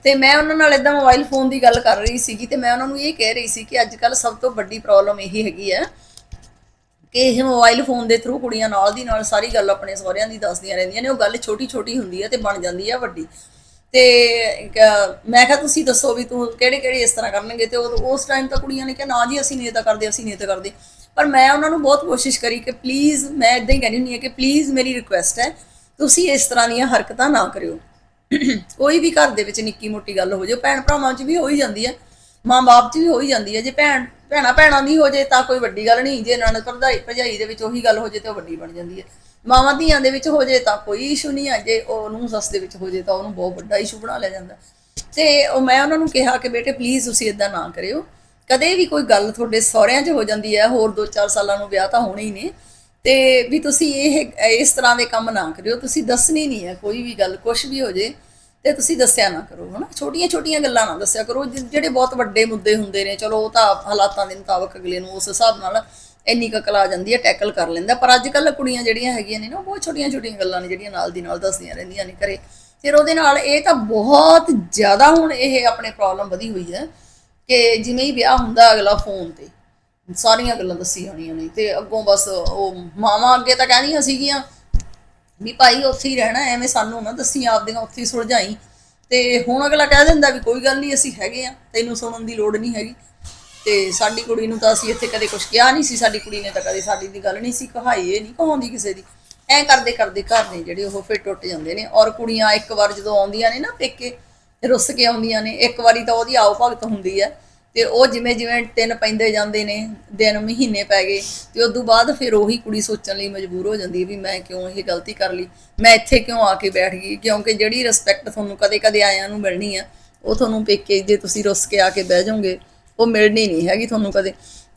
Speaker 1: ਤੇ ਮੈਂ ਉਹਨਾਂ ਨਾਲ ਇਦਾਂ ਮੋਬਾਈਲ ਫੋਨ ਦੀ ਗੱਲ ਕਰ ਰਹੀ ਸੀਗੀ ਤੇ ਮੈਂ ਉਹਨਾਂ ਨੂੰ ਇਹ ਕਹਿ ਰਹੀ ਸੀ ਕਿ ਅੱਜ ਕੱਲ ਸਭ ਤੋਂ ਵੱਡੀ ਪ੍ਰੋਬਲਮ ਇਹੀ ਹੈਗੀ ਹੈ ਕਿ ਇਹ ਮੋਬਾਈਲ ਫੋਨ ਦੇ ਥਰੂ ਕੁੜੀਆਂ ਨਾਲ ਦੀ ਨਾਲ ਸਾਰੀ ਗੱਲ ਆਪਣੇ ਸਹੁਰਿਆਂ ਦੀ ਦੱਸਦੀਆਂ ਰਹਿੰਦੀਆਂ ਨੇ। ਉਹ ਗੱਲ ਛੋਟੀ ਛੋਟੀ ਹੁੰਦੀ ਹੈ ਤੇ ਬਣ ਜਾਂਦੀ ਹੈ ਵੱਡੀ। ਤੇ ਇੱਕ, ਮੈਂ ਕਿਹਾ ਤੁਸੀਂ ਦੱਸੋ ਵੀ ਤੂੰ ਕਿਹੜੇ ਕਿਹੜੇ ਇਸ ਤਰ੍ਹਾਂ ਕਰਨਗੇ ਤੇ ਉਸ ਟਾਈਮ ਤਾਂ ਕੁੜੀਆਂ ਨੇ ਕਿਹਾ ਨਾ ਜੀ ਅਸੀਂ ਨਹੀਂ ਤਾਂ ਕਰਦੇ ਅਸੀਂ ਨਹੀਂ ਤਾਂ ਕਰਦੇ। ਪਰ ਮੈਂ ਉਹਨਾਂ ਨੂੰ ਬਹੁਤ ਕੋਸ਼ਿਸ਼ ਕਰੀ ਕਿ ਪਲੀਜ਼ ਮੈਂ ਇਦਾਂ ਹੀ ਕਹਿੰਦੀ ਹੁੰਦੀ ਹਾਂ ਕਿ ਪਲੀਜ਼ ਮੇਰੀ ਰਿਕੁਐਸਟ ਹੈ ਤੁਸੀਂ ਇਸ ਤਰ੍ਹਾਂ ਦੀਆਂ ਹਰਕਤਾਂ ਨਾ ਕਰਿਓ। ਕੋਈ ਵੀ ਘਰ ਦੇ ਵਿੱਚ ਨਿੱਕੀ ਮੋਟੀ ਗੱਲ ਹੋ ਜਾਏ ਭੈਣ ਭਰਾਵਾਂ 'ਚ ਵੀ ਹੋ ਹੀ ਜਾਂਦੀ ਹੈ ਮਾਂ-ਬਾਪ 'ਚ ਵੀ ਹੋ ਹੀ ਜਾਂਦੀ ਹੈ। ਜੇ ਭੈਣ ਭੈਣਾ ਭੈਣਾਂ ਦੀ ਹੋ ਜੇ ਤਾਂ ਕੋਈ ਵੱਡੀ ਗੱਲ ਨਹੀਂ ਜੇ ਨਣਦ ਭਰਜਾਈ ਭਰਜਾਈ ਦੇ ਵਿੱਚ ਉਹੀ ਗੱਲ ਹੋ ਜੇ ਤਾਂ ਉਹ ਵੱਡੀ ਬਣ ਜਾਂਦੀ ਹੈ। ਮਾਵਾਂ ਧੀਆਂ ਦੇ ਵਿੱਚ ਹੋ ਜੇ ਤਾਂ ਕੋਈ ਇਸ਼ੂ ਨਹੀਂ ਹੈ ਜੇ ਉਹਨੂੰ ਸੱਸ ਦੇ ਵਿੱਚ ਹੋ ਜੇ ਤਾਂ ਉਹਨੂੰ ਬਹੁਤ ਵੱਡਾ ਇਸ਼ੂ ਬਣਾ ਲਿਆ ਜਾਂਦਾ। ਤੇ ਉਹ ਮੈਂ ਉਹਨਾਂ ਨੂੰ ਕਿਹਾ ਕਿ ਬੇਟੇ ਪਲੀਜ਼ ਤੁਸੀਂ ਇਦਾਂ ਨਾ ਕਰਿਓ। ਕਦੇ ਵੀ ਕੋਈ ਗੱਲ ਤੁਹਾਡੇ ਸਹੁਰਿਆਂ 'ਚ ਹੋ ਜਾਂਦੀ ਹੈ ਹੋਰ 2-4 ਸਾਲਾਂ ਨੂੰ ਵਿਆਹ ਤਾਂ ਹੋਣੇ ਹੀ ਨੇ। ਤੇ ਵੀ ਤੁਸੀਂ ਇਹ, ਇਸ ਤਰ੍ਹਾਂ ਦੇ ਕੰਮ ਨਾ ਕਰਿਓ, ਤੁਸੀਂ ਦੱਸਣੀ ਨਹੀਂ ਹੈ ਕੋਈ ਵੀ ਗੱਲ ਕੁਝ ਵੀ ਹੋ ਜੇ, ਤੇ ਤੁਸੀਂ ਦੱਸਿਆ ਨਾ ਕਰੋ, ਹਨਾ? ਛੋਟੀਆਂ ਛੋਟੀਆਂ ਗੱਲਾਂ ਨਾ ਦੱਸਿਆ ਕਰੋ, ਜਿ- ਜਿਹੜੇ ਬਹੁਤ ਵੱਡੇ ਮੁੱਦੇ ਹੁੰਦੇ ਨੇ, ਚਲੋ ਉਹ ਤਾਂ ਹਾਲਾਤਾਂ ਦੇ ਮੁਤਾਬਕ ਅਗਲੇ ਨੂੰ ਉਸ ਹਿਸਾਬ ਨਾਲ ਇੰਨੀ ਕਕਲ ਆ ਜਾਂਦੀ ਹੈ, ਟੈਕਲ ਕਰ ਲੈਂਦਾ। ਪਰ ਅੱਜ ਕੱਲ੍ਹ ਕੁੜੀਆਂ ਜਿਹੜੀਆਂ ਹੈਗੀਆਂ ਨੇ ਨਾ, ਉਹ ਬਹੁਤ ਛੋਟੀਆਂ ਛੋਟੀਆਂ ਗੱਲਾਂ ਨੇ, ਜਿਹੜੀਆਂ ਨਾਲ ਦੀ ਨਾਲ ਦੱਸਦੀਆਂ ਰਹਿੰਦੀਆਂ ਨੇ ਘਰੇ। ਫਿਰ ਉਹਦੇ ਨਾਲ ਇਹ ਤਾਂ ਬਹੁਤ ਜ਼ਿਆਦਾ ਹੁਣ ਇਹ ਆਪਣੇ ਪ੍ਰੋਬਲਮ ਵਧੀ ਹੋਈ ਹੈ ਕਿ ਜਿਵੇਂ ਹੀ ਵਿਆਹ ਹੁੰਦਾ ਅਗਲਾ ਫੋਨ ਤੇ, ਸਾਰੀਆਂ ਗੱਲਾਂ ਦੱਸੀ ਹੋਣੀਆਂ ਨੇ ਤੇ ਅੱਗੋਂ ਬਸ ਉਹ ਮਾਵਾਂ ਅੱਗੇ ਤਾਂ ਕਹਿੰਦੀਆਂ ਸੀਗੀਆਂ ਵੀ ਭਾਈ ਉੱਥੇ ਹੀ ਰਹਿਣਾ, ਐਵੇਂ ਸਾਨੂੰ ਨਾ ਦੱਸੀ, ਆਪਦੀਆਂ ਉੱਥੇ ਹੀ ਸੁਲਝਾਈ। ਤੇ ਹੁਣ ਅਗਲਾ ਕਹਿ ਦਿੰਦਾ ਵੀ ਕੋਈ ਗੱਲ ਨਹੀਂ ਅਸੀਂ ਹੈਗੇ ਆ, ਤੈਨੂੰ ਸੁਣਨ ਦੀ ਲੋੜ ਨਹੀਂ ਹੈਗੀ। ਤੇ ਸਾਡੀ ਕੁੜੀ ਨੂੰ ਤਾਂ ਅਸੀਂ ਇੱਥੇ ਕਦੇ ਕੁਝ ਕਿਹਾ ਨਹੀਂ ਸੀ, ਸਾਡੀ ਕੁੜੀ ਨੇ ਤਾਂ ਕਦੇ ਸਾਡੀ ਦੀ ਗੱਲ ਨਹੀਂ ਸੀ, ਕਹਾਈ ਇਹ ਨਹੀਂ ਕਹਾਉਂਦੀ ਕਿਸੇ ਦੀ। ਐ ਕਰਦੇ ਕਰਦੇ ਘਰ ਨੇ ਜਿਹੜੇ ਉਹ ਫਿਰ ਟੁੱਟ ਜਾਂਦੇ ਨੇ ਔਰ ਕੁੜੀਆਂ ਇੱਕ ਵਾਰ ਜਦੋਂ ਆਉਂਦੀਆਂ ਨੇ ਨਾ ਪੇਕੇ, ਰੁੱਸ ਕੇ ਆਉਂਦੀਆਂ ਨੇ, ਇੱਕ ਵਾਰੀ ਤਾਂ ਉਹਦੀ ਆਓ ਭਗਤ ਹੁੰਦੀ ਹੈ ਤੇ ਉਹ ਜਿਵੇਂ ਜਿਵੇਂ ਤਿੰਨ ਪੈਂਦੇ ਜਾਂਦੇ ਨੇ, ਦਿਨ ਮਹੀਨੇ ਪੈ ਗਏ ਤੇ ਤੋਂ ਬਾਅਦ ਫਿਰ ਉਹੀ ਕੁੜੀ ਸੋਚਣ ਲਈ ਮਜਬੂਰ ਹੋ ਜਾਂਦੀ ਹੈ ਵੀ ਮੈਂ ਕਿਉਂ ਇਹ ਗਲਤੀ ਕਰ ਲਈ, ਮੈਂ ਇੱਥੇ ਕਿਉਂ ਆ ਕੇ ਬੈਠ ਗਈ, ਕਿਉਂਕਿ ਜਿਹੜੀ ਰਿਸਪੈਕਟ ਤੁਹਾਨੂੰ ਕਦੇ-ਕਦੇ ਆਇਆਂ ਨੂੰ ਮਿਲਣੀ ਆ ਉਹ ਤੁਹਾਨੂੰ ਪੇਕੇ ਜੇ ਤੁਸੀਂ ਰੁੱਸ ਕੇ ਆ ਕੇ ਬਹਿ ਜਾਓਗੇ ਉਹ ਮਿਲਣੀ ਨਹੀਂ ਹੈਗੀ ਤੁਹਾਨੂੰ ਕਦੇ।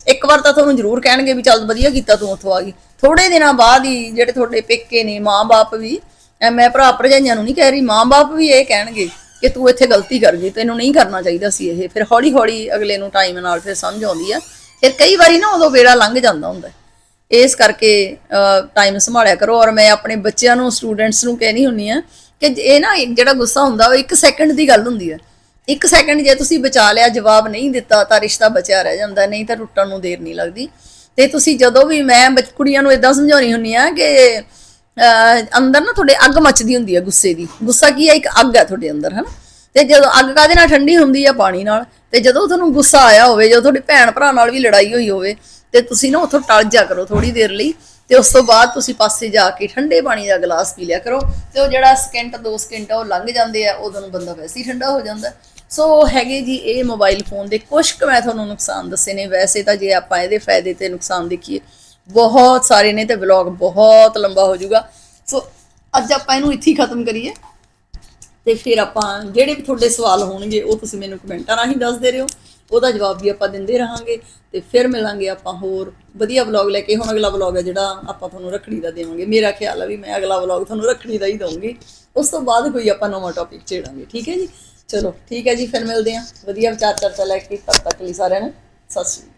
Speaker 1: ਇੱਕ ਵਾਰ ਤਾਂ ਤੁਹਾਨੂੰ ਜ਼ਰੂਰ ਕਹਿਣਗੇ ਵੀ ਚੱਲ ਵਧੀਆ ਕੀਤਾ ਤੂੰ ਉੱਥੋਂ ਆ ਗਈ। ਥੋੜੇ ਦਿਨਾਂ ਬਾਅਦ ਹੀ ਜਿਹੜੇ ਤੁਹਾਡੇ ਪੇਕੇ ਨੇ, ਮਾਂ-ਬਾਪ ਵੀ ਮੈਂ ਭਰਾ ਭਰਜਾਈਆਂ ਨੂੰ ਨਹੀਂ ਕਹਿ ਰਹੀ, ਮਾਂ-ਬਾਪ ਵੀ ਇਹ ਕਹਿਣਗੇ ਕਿ ਤੂੰ ਇੱਥੇ ਗਲਤੀ ਕਰ ਗਈ, ਤੈਨੂੰ ਨਹੀਂ ਕਰਨਾ ਚਾਹੀਦਾ ਸੀ ਇਹ। ਫਿਰ ਹੌਲੀ-ਹੌਲੀ ਅਗਲੇ ਨੂੰ ਟਾਈਮ ਨਾਲ ਫਿਰ ਸਮਝ ਆਉਂਦੀ ਆ। ਫਿਰ ਕਈ ਵਾਰੀ ਨਾ ਉਦੋਂ ਵੇੜਾ ਲੰਘ ਜਾਂਦਾ ਹੁੰਦਾ। ਇਸ ਕਰਕੇ ਟਾਈਮ ਸੰਭਾਲਿਆ ਕਰੋ। ਔਰ ਮੈਂ ਆਪਣੇ ਬੱਚਿਆਂ ਨੂੰ ਸਟੂਡੈਂਟਸ ਨੂੰ ਕਹਿਣੀ ਹੁੰਨੀ ਆ ਕਿ ਇਹ ਨਾ ਜਿਹੜਾ ਗੁੱਸਾ ਹੁੰਦਾ ਉਹ ਇੱਕ ਸੈਕਿੰਡ ਦੀ ਗੱਲ ਹੁੰਦੀ ਹੈ ਇੱਕ ਸੈਕਿੰਡ ਜੇ ਤੁਸੀਂ ਬਚਾ ਲਿਆ, ਜਵਾਬ ਨਹੀਂ ਦਿੱਤਾ, ਤਾਂ ਰਿਸ਼ਤਾ ਬਚਿਆ ਰਹਿ ਜਾਂਦਾ, ਨਹੀਂ ਤਾਂ ਟੁੱਟਣ ਨੂੰ ਦੇਰ ਨਹੀਂ ਲੱਗਦੀ। ਤੇ ਤੁਸੀਂ ਜਦੋਂ ਵੀ ਮੈਂ ਬੱਚ- ਕੁੜੀਆਂ ਨੂੰ ਇਦਾਂ ਸਮਝਾਉਣੀ ਹੁੰਨੀ ਆ ਕਿ ਅੰਦਰ ਨਾ ਤੁਹਾਡੇ ਅੱਗ ਮੱਚਦੀ ਹੁੰਦੀ ਹੈ ਗੁੱਸੇ ਦੀ। ਗੁੱਸਾ ਕੀ ਹੈ? ਇੱਕ ਅੱਗ ਹੈ ਤੁਹਾਡੇ ਅੰਦਰ, ਹਨਾ? ਤੇ ਜਦੋਂ ਅੱਗ ਕਾਦੇ ਨਾਲ ਠੰਡੀ ਹੁੰਦੀ ਆ ਪਾਣੀ ਨਾਲ। ਤੇ ਜਦੋਂ ਤੁਹਾਨੂੰ ਗੁੱਸਾ ਆਇਆ ਹੋਵੇ, ਜਦੋਂ ਤੁਹਾਡੇ ਭੈਣ ਭਰਾ ਨਾਲ ਵੀ ਲੜਾਈ ਹੋਈ ਹੋਵੇ, ਤੇ ਤੁਸੀਂ ਨਾ ਉੱਥੋਂ ਟਲ ਜਾ ਕਰੋ ਥੋੜੀ ਦੇਰ ਲਈ। ਤੇ ਉਸ ਤੋਂ ਬਾਅਦ ਤੁਸੀਂ ਪਾਸੇ ਜਾ ਕੇ ਠੰਡੇ ਪਾਣੀ ਦਾ ਗਲਾਸ ਪੀ ਲਿਆ ਕਰੋ। ਤੇ ਉਹ ਜਿਹੜਾ ਸਕਿੰਟ 2 ਸਕਿੰਟ ਉਹ ਲੰਘ ਜਾਂਦੇ ਆ, ਉਦੋਂ ਨੂੰ ਬੰਦਾ ਵੈਸੇ ਹੀ ਠੰਡਾ ਹੋ ਜਾਂਦਾ। ਸੋ ਹੈਗੇ ਜੀ ਇਹ ਮੋਬਾਈਲ ਫੋਨ ਦੇ ਕੁਝ ਕੁ ਮੈਂ ਤੁਹਾਨੂੰ ਨੁਕਸਾਨ ਦੱਸੇ ਨੇ। ਵੈਸੇ ਤਾਂ ਜੇ ਆਪਾਂ ਇਹਦੇ ਫਾਇਦੇ ਤੇ ਨੁਕਸਾਨ ਦੇਖੀਏ, ਬਹੁਤ ਸਾਰੇ ਨੇ ਤੇ ਵਲੌਗ ਬਹੁਤ ਲੰਬਾ ਹੋ ਜਾਊਗਾ। ਸੋ ਅੱਜ ਆਪਾਂ ਇਹਨੂੰ ਇੱਥੇ ਹੀ ਖਤਮ ਕਰੀਏ ਤੇ ਫਿਰ ਆਪਾਂ ਜਿਹੜੇ ਵੀ ਤੁਹਾਡੇ ਸਵਾਲ ਹੋਣਗੇ, ਉਹ ਤੁਸੀਂ ਮੈਨੂੰ ਕਮੈਂਟਾਂ ਰਾਹੀਂ ਦੱਸਦੇ ਰਹੋ। ਉਹਦਾ ਜਵਾਬ ਵੀ ਆਪਾਂ ਦਿੰਦੇ ਰਹਾਂਗੇ ਤੇ ਫਿਰ ਮਿਲਾਂਗੇ ਆਪਾਂ ਹੋਰ ਵਧੀਆ ਵਲੌਗ ਲੈ ਕੇ। ਹੁਣ ਅਗਲਾ ਵਲੌਗ ਹੈ ਜਿਹੜਾ ਆਪਾਂ ਤੁਹਾਨੂੰ ਰੱਖੜੀ ਦਾ ਦੇਵਾਂਗੇ। ਮੇਰਾ ਖਿਆਲ ਹੈ ਵੀ ਮੈਂ ਅਗਲਾ ਵਲੌਗ ਤੁਹਾਨੂੰ ਰੱਖੜੀ ਦਾ ਹੀ ਦਊਂਗੀ। ਉਸ ਤੋਂ ਬਾਅਦ ਕੋਈ ਆਪਾਂ ਨਵਾਂ ਟੌਪਿਕ ਛੇੜਾਂਗੇ, ਠੀਕ ਹੈ ਜੀ? ਚਲੋ, ਠੀਕ ਹੈ ਜੀ, ਫਿਰ ਮਿਲਦੇ ਹਾਂ। ਵਧੀਆ ਵਿਚਾਰ ਚਰਚਾ ਲੈ ਕੇ, ਤਦ ਤੱਕ ਲਈ ਸਾਰਿਆਂ ਨੂੰ। ਸਤਿ ਸ਼੍ਰੀ ਅਕਾਲ।